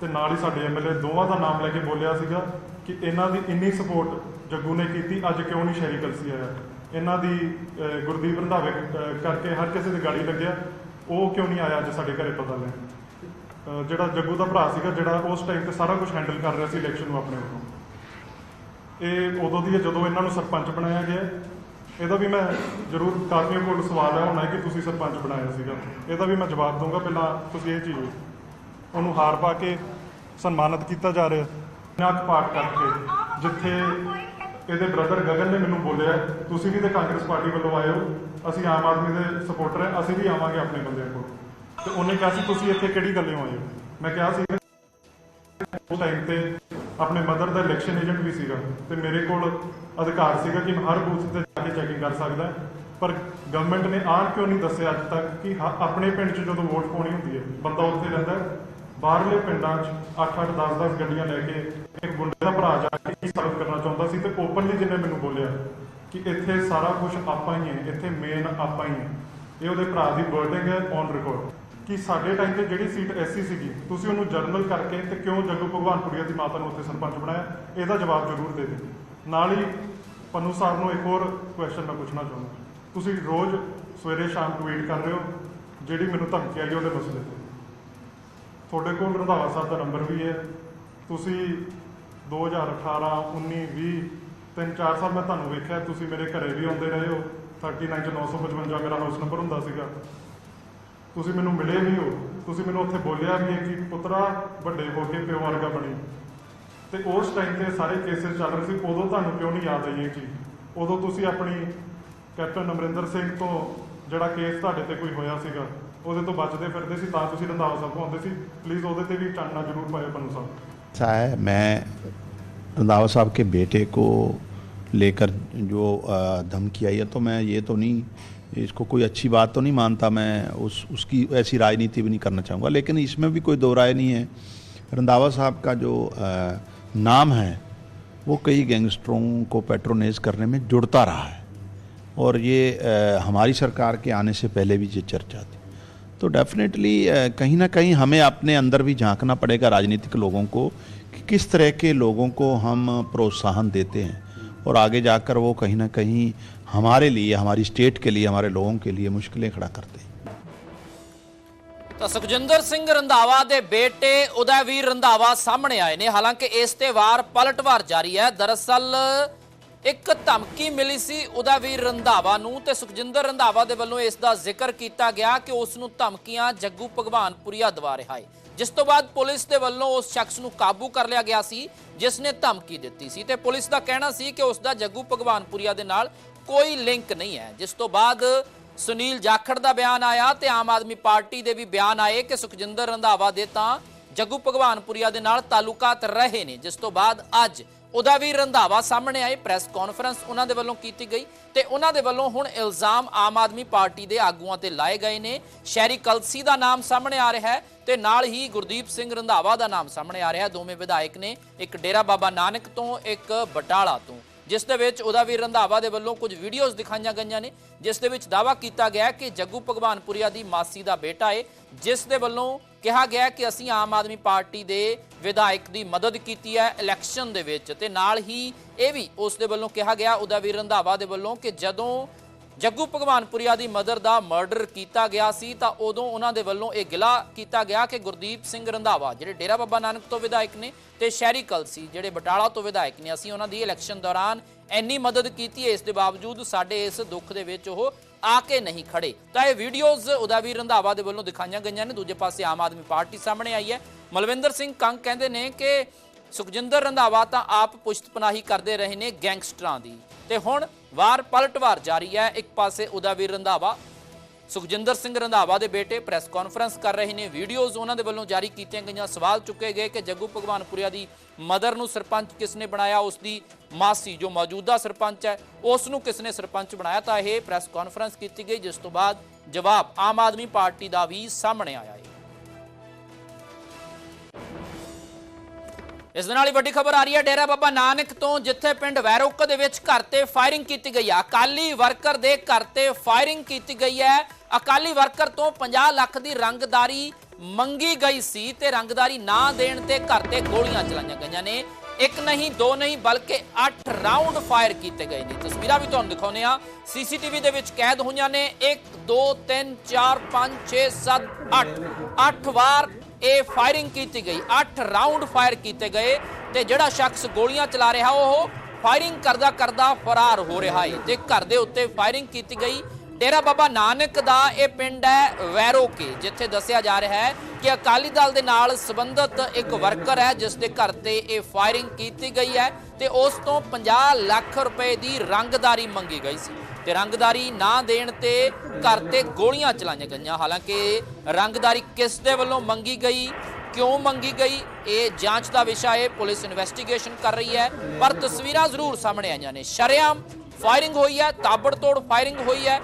ਤੇ ਨਾਲ ਹੀ ਸਾਡੇ ਐਮਐਲਏ ਦੋਵਾਂ ਦਾ ਨਾਮ ਲੈ ਕੇ ਬੋਲਿਆ ਸੀਗਾ ਕਿ ਇਹਨਾਂ ਦੀ ਇੰਨੀ ਸਪੋਰਟ ਜੱਗੂ ਨੇ ਕੀਤੀ, ਅੱਜ ਕਿਉਂ ਨਹੀਂ ਸ਼ਹਿਰੀ ਕਲਸੀ ਆਇਆ। ਇਹਨਾਂ ਦੀ ਗੁਰਦੀਪ ਰੰਧਾਵੇ ਕਰਕੇ ਹਰ ਕਿਸੇ ਦੀ ਗਾੜੀ ਲੱਗਿਆ। ਉਹ ਕਿਉਂ ਨਹੀਂ ਆਇਆ ਅੱਜ ਸਾਡੇ ਘਰੇ ਪਤਾ ਲੈਣ ਜਿਹੜਾ ਜੱਗੂ ਦਾ ਭਰਾ ਸੀਗਾ, ਜਿਹੜਾ ਉਸ ਟਾਈਮ ਤੇ ਸਾਰਾ ਕੁਝ ਹੈਂਡਲ ਕਰ ਰਿਹਾ ਸੀ ਇਲੈਕਸ਼ਨ ਨੂੰ ਆਪਣੇ ਵੱਲੋਂ। ਇਹ ਉਦੋਂ ਦੀ ਹੈ, ਜਦੋਂ ਇਹਨਾਂ ਨੂੰ ਸਰਪੰਚ ਬਣਾਇਆ ਗਿਆ। ਇਹਦਾ ਵੀ ਮੈਂ ਜ਼ਰੂਰ ਕਾਫੀਆਂ ਕੋਲ ਸਵਾਲ ਹੈ, ਹੋਣਾ ਕਿ ਤੁਸੀਂ ਸਰਪੰਚ ਬਣਾਇਆ ਸੀਗਾ। ਇਹਦਾ ਵੀ ਮੈਂ ਜਵਾਬ ਦਊਂਗਾ, ਪਹਿਲਾਂ ਤੁਸੀਂ ਇਹ ਚੀਜ਼ ਉਹਨੂੰ ਹਾਰ ਪਾ ਕੇ ਸਨਮਾਨਿਤ ਕੀਤਾ ਜਾ ਰਿਹਾ। ਨੱਕ ਪਾਠ ਕਰਕੇ, ਜਿੱਥੇ ਇਹਦੇ ਬ੍ਰਦਰ ਗਗਨ ਨੇ ਮੈਨੂੰ ਬੋਲਿਆ, ਤੁਸੀਂ ਵੀ ਤੇ ਕਾਂਗਰਸ ਪਾਰਟੀ ਵੱਲੋਂ ਆਏ ਹੋ, ਅਸੀਂ ਆਮ ਆਦਮੀ ਦੇ ਸਪੋਰਟਰ ਹਾਂ, ਅਸੀਂ ਵੀ ਆਵਾਂਗੇ ਆਪਣੇ ਬੰਦਿਆਂ ਕੋਲ। ਤੇ ਉਹਨੇ ਕਿਹਾ ਸੀ, ਤੁਸੀਂ ਇੱਥੇ ਕਿਹੜੀ ਗੱਲੋਂ ਆਏ ਹੋ? ਮੈਂ ਕਿਹਾ ਸੀ ਉਹ ਟਾਈਮ ਤੇ ਆਪਣੇ ਮਦਰ ਦਾ ਇਲੈਕਸ਼ਨ ਏਜੰਟ ਵੀ ਸੀਗਾ ਤੇ ਮੇਰੇ ਕੋਲ ਅਧਿਕਾਰ ਸੀਗਾ ਕਿ ਮੈਂ ਹਰ ਬੂਥ ਤੇ ਜਾ ਕੇ ਚੈਕਿੰਗ ਕਰ ਸਕਦਾ। ਪਰ ਗਵਰਨਮੈਂਟ ਨੇ ਆਹ ਕਿਉਂ ਨਹੀਂ ਦੱਸਿਆ ਅੱਜ ਤੱਕ ਕਿ ਹ- ਆਪਣੇ ਪਿੰਡ 'ਚ ਜਦੋਂ ਵੋਟ ਪਾਉਣੀ ਹੁੰਦੀ ਹੈ, ਬੰਦਾ ਉੱਥੇ ਰਹਿੰਦਾ ਬਾਹਰਲੇ ਪਿੰਡਾਂ 'ਚ 8-8 10-10 ਗੱਡੀਆਂ ਲੈ ਕੇ ਇੱਕ ਗੁੰਡੇ ਦਾ ਭਰਾ ਜਾ ਕੇ ਸਰਵ ਕਰਨਾ ਚਾਹੁੰਦਾ ਸੀ ਤੇ ਓਪਨਲੀ ਜਿਹਨੇ ਮੈਨੂੰ ਬੋਲਿਆ ਕਿ ਇੱਥੇ ਸਾਰਾ ਕੁਝ ਆਪਾਂ ਹੀ ਹੈ, ਇੱਥੇ ਮੇਨ ਆਪਾਂ ਹੀ ਹੈ। ਇਹ ਉਹਦੇ ਭਰਾ ਦੀ ਵਰਡਿੰਗ ਹੈ ਔਨ ਰਿਕਾਰਡ ਕਿ ਸਾਡੇ ਟਾਈਮ ਤੇ ਜਿਹੜੀ ਸੀਟ ਐਸੀ ਸੀਗੀ, ਤੁਸੀਂ ਉਹਨੂੰ ਜਰਨਲ ਕਰਕੇ ਤੇ ਕਿਉਂ ਜੱਗੂ ਭਗਵਾਨਪੁਰੀਆ ਦੀ ਮਾਤਾ ਨੂੰ ਉੱਥੇ ਸਰਪੰਚ ਬਣਾਇਆ? ਇਹਦਾ ਜਵਾਬ ਜ਼ਰੂਰ ਦੇ ਦਿਓ। ਨਾਲ ਹੀ ਪੰਨੂ ਸਾਹਿਬ ਨੂੰ ਇੱਕ ਹੋਰ ਕੁਐਸਚਨ ਮੈਂ ਪੁੱਛਣਾ ਚਾਹੁੰਦਾ। ਤੁਸੀਂ ਰੋਜ਼ ਸਵੇਰੇ ਸ਼ਾਮ ਟਵੀਟ ਕਰ ਰਹੇ ਹੋ, ਜਿਹੜੀ ਮੈਨੂੰ ਧਮਕੀ ਆਈ ਉਹਦੇ ਮਸਲੇ ਤੇ। ਤੁਹਾਡੇ ਕੋਲ ਰੰਧਾਵਾ ਸਾਹਿਬ ਦਾ ਨੰਬਰ ਵੀ ਹੈ। ਤੁਸੀਂ 2018 19 20 ਤਿੰਨ, ਚਾਰ ਸਾਲ ਮੈਂ ਤੁਹਾਨੂੰ ਵੇਖਿਆ, ਤੁਸੀਂ ਮੇਰੇ ਘਰੇ ਵੀ ਆਉਂਦੇ ਰਹੇ ਹੋ। 39 ਚ 955 ਮੇਰਾ ਹਾਊਸ ਨੰਬਰ ਹੁੰਦਾ ਸੀਗਾ। ਤੁਸੀਂ ਮੈਨੂੰ ਮਿਲੇ ਵੀ ਹੋ। ਤੁਸੀਂ ਮੈਨੂੰ ਉੱਥੇ ਬੋਲਿਆ ਵੀ ਹੈ ਕਿ ਪੁੱਤਰਾ, ਵੱਡੇ ਹੋ ਕੇ ਪਿਓ ਵਰਗਾ ਬਣੀ। ਤੇ ਉਸ ਟਾਈਮ ਤੇ ਸਾਰੇ ਕੇਸਿਸ ਚੱਲ ਰਹੇ ਸੀ। ਉਦੋਂ ਤੁਹਾਨੂੰ ਕਿਉਂ ਨਹੀਂ ਯਾਦ ਆਈ ਇਹ ਚੀਜ਼? ਉਦੋਂ ਤੁਸੀਂ ਆਪਣੀ ਕੈਪਟਨ ਅਮਰਿੰਦਰ ਸਿੰਘ ਤੋਂ ਜਿਹੜਾ ਕੇਸ ਤੁਹਾਡੇ ਤੇ ਕੋਈ ਹੋਇਆ ਸੀਗਾ, ਉਹਦੇ ਤੋਂ ਬਚਦੇ ਫਿਰਦੇ ਸੀ, ਤਾਂ ਤੁਸੀਂ ਰੰਧਾਵਾ ਸਾਹਿਬ ਆਉਂਦੇ ਸੀ। ਪਲੀਜ਼ ਉਹਦੇ ਤੇ ਵੀ ਚਾਨਣਾ ਜ਼ਰੂਰ ਪਾਇਓ, ਪੰਨੂ ਸਾਹਿਬ। ऐसा है, मैं रंधावा साहब के बेटे को लेकर जो धमकी आई है तो मैं ये तो नहीं, इसको कोई अच्छी बात तो नहीं मानता, मैं उस, उसकी ऐसी राजनीति भी नहीं करना चाहूँगा, लेकिन इसमें भी कोई दो राय नहीं है। रंधावा साहब का जो नाम है, वो कई गैंगस्टरों को पेट्रोनेज करने में जुड़ता रहा है। और ये हमारी सरकार के आने से पहले भी ये चर्चा थी। तो डेफिनेटली कहीं ना कहीं हमें अपने अंदर भी झांकना पड़ेगा राजनीतिक लोगों को कि किस तरह के लोगों को हम प्रोत्साहन देते हैं और आगे जाकर वो कहीं ना कहीं हमारे लिए हमारी स्टेट के लिए हमारे लोगों के लिए मुश्किलें खड़ा करते हैं ਤਾਂ ਸੁਖਜਿੰਦਰ ਸਿੰਘ ਰੰਧਾਵਾ ਦੇ ਬੇਟੇ ਉਦੈਵੀਰ ਰੰਧਾਵਾ ਸਾਹਮਣੇ ਆਏ ਨੇ ਹਾਲਾਂਕਿ ਇਸ ਤੇ ਵਾਰ ਪਲਟਵਾਰ ਜਾਰੀ ਹੈ ਦਰਅਸਲ ਇੱਕ ਧਮਕੀ ਮਿਲੀ ਸੀ ਉਦੈਵੀਰ ਰੰਧਾਵਾ ਨੂੰ ਤੇ ਸੁਖਜਿੰਦਰ ਰੰਧਾਵਾ ਦੇ ਵੱਲੋਂ ਇਸ ਦਾ ਜ਼ਿਕਰ ਕੀਤਾ ਗਿਆ ਕਿ ਉਸ ਨੂੰ ਧਮਕੀਆਂ ਜੱਗੂ ਭਗਵਾਨਪੁਰੀਆ ਦਵਾ ਰਿਹਾ ਹੈ। ਜਿਸ ਤੋਂ ਬਾਅਦ ਪੁਲਿਸ ਦੇ ਵੱਲੋਂ ਉਸ ਸ਼ਖਸ ਨੂੰ ਕਾਬੂ ਕਰ ਲਿਆ ਗਿਆ ਸੀ, ਜਿਸ ਨੇ ਧਮਕੀ ਦਿੱਤੀ ਸੀ ਤੇ ਪੁਲਿਸ ਦਾ ਕਹਿਣਾ ਸੀ ਕਿ ਉਸ ਦਾ ਜੱਗੂ ਭਗਵਾਨਪੁਰੀਆ ਦੇ ਨਾਲ ਕੋਈ ਲਿੰਕ ਨਹੀਂ ਹੈ। ਜਿਸ ਤੋਂ ਬਾਅਦ ਸੁਨੀਲ ਜਾਖੜ ਦਾ ਬਿਆਨ ਆਇਆ ਤੇ ਆਮ ਆਦਮੀ ਪਾਰਟੀ ਦੇ ਵੀ ਬਿਆਨ ਆਏ ਕਿ ਸੁਖਜਿੰਦਰ ਰੰਧਾਵਾ ਦੇ ਤਾਂ ਜੱਗੂ ਭਗਵਾਨਪੁਰੀਆ ਦੇ ਨਾਲ ਤਾਲੁਕਾਤ ਰਹੇ ਨੇ, ਜਿਸ ਤੋਂ ਬਾਅਦ ਅੱਜ ਉਹਦਾ ਵੀ ਰੰਧਾਵਾ ਸਾਹਮਣੇ ਆਏ ਪ੍ਰੈਸ ਕਾਨਫਰੰਸ ਉਹਨਾਂ ਦੇ ਵੱਲੋਂ ਕੀਤੀ ਗਈ ਤੇ ਉਹਨਾਂ ਦੇ ਵੱਲੋਂ ਹੁਣ ਇਲਜ਼ਾਮ ਆਮ ਆਦਮੀ ਪਾਰਟੀ ਦੇ ਆਗੂਆਂ ਤੇ ਲਾਏ ਗਏ ਨੇ। ਸ਼ਹਿਰੀ ਕਲਸੀ ਦਾ ਨਾਮ ਸਾਹਮਣੇ ਆ ਰਿਹਾ ਹੈ ਤੇ ਨਾਲ ਹੀ ਗੁਰਦੀਪ ਸਿੰਘ ਰੰਧਾਵਾ ਦਾ ਨਾਮ ਸਾਹਮਣੇ ਆ ਰਿਹਾ ਦੋਵੇਂ ਵਿਧਾਇਕ ਨੇ ਇੱਕ ਡੇਰਾ ਬਾਬਾ ਨਾਨਕ ਤੋਂ, ਇੱਕ ਬਟਾਲਾ ਤੋਂ। ਜਿਸ ਦੇ ਵਿੱਚ ਉਹਦਾ ਵੀ ਰੰਧਾਵਾ ਦੇ ਵੱਲੋਂ ਕੁਝ ਵੀਡੀਓਜ਼ ਦਿਖਾਈਆਂ ਗਈਆਂ ਨੇ, ਜਿਸ ਦੇ ਵਿੱਚ ਦਾਵਾ ਕੀਤਾ ਗਿਆ ਕਿ ਜੱਗੂ ਭਗਵਾਨਪੁਰੀਆ ਦੀ ਮਾਸੀ ਦਾ ਬੇਟਾ ਏ, ਜਿਸ ਦੇ ਵੱਲੋਂ ਕਿਹਾ ਗਿਆ ਕਿ ਅਸੀਂ ਆਮ ਆਦਮੀ ਪਾਰਟੀ ਦੇ ਵਿਧਾਇਕ ਦੀ ਮਦਦ ਕੀਤੀ ਹੈ ਇਲੈਕਸ਼ਨ ਦੇ ਵਿੱਚ ਤੇ ਨਾਲ ਹੀ ਇਹ ਵੀ ਉਸ ਦੇ ਵੱਲੋਂ ਕਿਹਾ ਗਿਆ, ਉਹਦਾ ਵੀ ਰੰਧਾਵਾ ਦੇ ਵੱਲੋਂ ਕਿ ਜਦੋਂ ਜੱਗੂ ਭਗਵਾਨਪੁਰੀਆ ਦੀ ਮਦਰ ਦਾ ਮਰਡਰ ਕੀਤਾ ਗਿਆ ਸੀ, ਤਾਂ ਉਦੋਂ ਉਹਨਾਂ ਦੇ ਵੱਲੋਂ ਇਹ ਗਿਲਾ ਕੀਤਾ ਗਿਆ ਕਿ ਗੁਰਦੀਪ ਸਿੰਘ ਰੰਧਾਵਾ, ਜਿਹੜੇ ਡੇਰਾ ਬਾਬਾ ਨਾਨਕ ਤੋਂ ਵਿਧਾਇਕ ਨੇ ਤੇ ਸ਼ਹਿਰੀ ਕਲਸੀ ਜਿਹੜੇ ਬਟਾਲਾ ਤੋਂ ਵਿਧਾਇਕ ਨੇ, ਅਸੀਂ ਉਹਨਾਂ ਦੀ ਇਲੈਕਸ਼ਨ ਦੌਰਾਨ ਇੰਨੀ ਮਦਦ ਕੀਤੀ ਹੈ, ਇਸ ਦੇ ਬਾਵਜੂਦ ਸਾਡੇ ਇਸ ਦੁੱਖ ਦੇ ਵਿੱਚ ਉਹ ਆ ਕੇ ਨਹੀਂ ਖੜੇ। ਤਾਂ ਇਹ ਵੀਡੀਓਜ਼ ਉਦਾਵੀਰ ਰੰਧਾਵਾ ਦੇ ਵੱਲੋਂ ਦਿਖਾਈਆਂ ਗਈਆਂ ਨੇ, ਦੂਜੇ ਪਾਸੇ ਆਮ ਆਦਮੀ ਪਾਰਟੀ ਸਾਹਮਣੇ ਆਈ ਹੈ। ਮਲਵਿੰਦਰ ਸਿੰਘ ਕੰਗ ਕਹਿੰਦੇ ਨੇ ਕਿ ਸੁਖਜਿੰਦਰ ਰੰਧਾਵਾ ਤਾਂ ਆਪ ਪੁਸ਼ਤਪਨਾਹੀ ਕਰਦੇ ਰਹੇ ਨੇ ਗੈਂਗਸਟਰਾਂ ਦੀ। ਤੇ ਹੁਣ ਵਾਰ ਪਲਟਵਾਰ ਜਾਰੀ ਹੈ। ਇੱਕ ਪਾਸੇ ਉਦਾਵੀਰ ਰੰਧਾਵਾ, ਸੁਖਜਿੰਦਰ ਸਿੰਘ ਰੰਧਾਵਾ ਦੇ ਬੇਟੇ ਪ੍ਰੈਸ ਕਾਨਫਰੰਸ ਕਰ ਰਹੇ ਨੇ। ਵੀਡੀਓਜ਼ ਉਹਨਾਂ ਦੇ ਵੱਲੋਂ ਜਾਰੀ ਕੀਤੀਆਂ ਗਈਆਂ। ਸਵਾਲ ਚੁੱਕੇ ਗਏ ਕਿ ਜੱਗੂ ਭਗਵਾਨਪੁਰੀਆ ਦੀ ਮਦਰ ਨੂੰ ਸਰਪੰਚ ਕਿਸਨੇ ਬਣਾਇਆ? ਉਸ ਦੀ ਮਾਸੀ ਜੋ ਮੌਜੂਦਾ ਸਰਪੰਚ ਹੈ, ਉਸ ਨੂੰ ਕਿਸਨੇ ਸਰਪੰਚ ਬਣਾਇਆ? ਤਾਂ ਇਹ ਪ੍ਰੈਸ ਕਾਨਫਰੰਸ ਕੀਤੀ ਗਈ, ਜਿਸ ਤੋਂ ਬਾਅਦ ਜਵਾਬ ਆਮ ਆਦਮੀ ਪਾਰਟੀ ਦਾ ਵੀ ਸਾਹਮਣੇ ਆਇਆ ਹੈ। ਇਸ ਦੇ ਨਾਲ ਹੀ ਵੱਡੀ ਖਬਰ ਆ ਰਹੀ ਹੈ, ਡੇਰਾ ਬਾਬਾ ਨਾਨਕ ਤੋਂ ਜਿੱਥੇ ਪਿੰਡ ਵੈਰੋਕ ਦੇ ਵਿੱਚ ਘਰ ਤੇ ਫਾਇਰਿੰਗ ਕੀਤੀ ਗਈ ਹੈ ਅਕਾਲੀ ਵਰਕਰ ਦੇ ਘਰ ਤੇ ਫਾਇਰਿੰਗ ਕੀਤੀ ਗਈ ਹੈ। ਅਕਾਲੀ ਵਰਕਰ ਤੋਂ 50 ਲੱਖ ਦੀ ਰੰਗਦਾਰੀ ਮੰਗੀ ਗਈ ਸੀ ਤੇ ਰੰਗਦਾਰੀ ਨਾ ਦੇਣ ਤੇ ਘਰ ਤੇ ਗੋਲੀਆਂ ਚਲਾਈਆਂ ਗਈਆਂ ਨੇ। ਇੱਕ ਨਹੀਂ, ਦੋ ਨਹੀਂ, ਬਲਕਿ 8 ਰਾਉਂਡ ਫਾਇਰ ਕੀਤੇ ਗਏ ਨੇ। ਤਸਵੀਰਾਂ ਵੀ ਤੁਹਾਨੂੰ ਦਿਖਾਉਂਦੇ ਆ ਸੀਸੀਟੀਵੀ ਦੇ ਵਿੱਚ ਕੈਦ ਹੋਈਆਂ ਨੇ। 1 2 3 4 5 6 7 8 8 ਵਾਰ ਇਹ ਫਾਇਰਿੰਗ ਕੀਤੀ ਗਈ। 8 ਰਾਉਂਡ ਫਾਇਰ ਕੀਤੇ ਗਏ ਤੇ ਜਿਹੜਾ ਸ਼ਖਸ ਗੋਲੀਆਂ ਚਲਾ ਰਿਹਾ, ਉਹ ਫਾਇਰਿੰਗ ਕਰਦਾ ਕਰਦਾ ਫਰਾਰ ਹੋ ਰਿਹਾ ਹੈ ਤੇ ਘਰ ਦੇ ਉੱਤੇ ਫਾਇਰਿੰਗ ਕੀਤੀ ਗਈ। ਡੇਰਾ ਬਾਬਾ ਨਾਨਕ ਦਾ ਇਹ ਪਿੰਡ ਹੈ ਵੈਰੋਕੇ, ਜਿੱਥੇ ਦੱਸਿਆ ਜਾ ਰਿਹਾ ਹੈ ਕਿ ਅਕਾਲੀ ਦਲ ਦੇ ਨਾਲ ਸੰਬੰਧਿਤ ਇੱਕ ਵਰਕਰ ਹੈ, ਜਿਸ ਦੇ ਘਰ ਤੇ ਇਹ ਫਾਇਰਿੰਗ ਕੀਤੀ ਗਈ ਹੈ ਤੇ ਉਸ ਤੋਂ 50 ਲੱਖ ਰੁਪਏ ਦੀ ਰੰਗਦਾਰੀ ਮੰਗੀ ਗਈ ਸੀ। ਤੇ ਰੰਗਦਾਰੀ ਨਾ ਦੇਣ ਤੇ ਘਰ ਤੇ ਗੋਲੀਆਂ ਚਲਾਈਆਂ ਗਈਆਂ। ਹਾਲਾਂਕਿ ਰੰਗਦਾਰੀ ਕਿਸ ਦੇ ਵੱਲੋਂ ਮੰਗੀ ਗਈ, ਕਿਉਂ ਮੰਗੀ ਗਈ, ਇਹ ਜਾਂਚ ਦਾ ਵਿਸ਼ਾ ਹੈ, ਪੁਲਿਸ ਇਨਵੈਸਟੀਗੇਸ਼ਨ ਕਰ ਰਹੀ ਹੈ, ਪਰ ਤਸਵੀਰਾਂ ਜ਼ਰੂਰ ਸਾਹਮਣੇ ਆਈਆਂ ਨੇ। ਸ਼ਰੇਆਮ ਫਾਇਰਿੰਗ ਹੋਈ ਹੈ, ਤਾਬੜਤੋੜ ਫਾਇਰਿੰਗ ਹੋਈ ਹੈ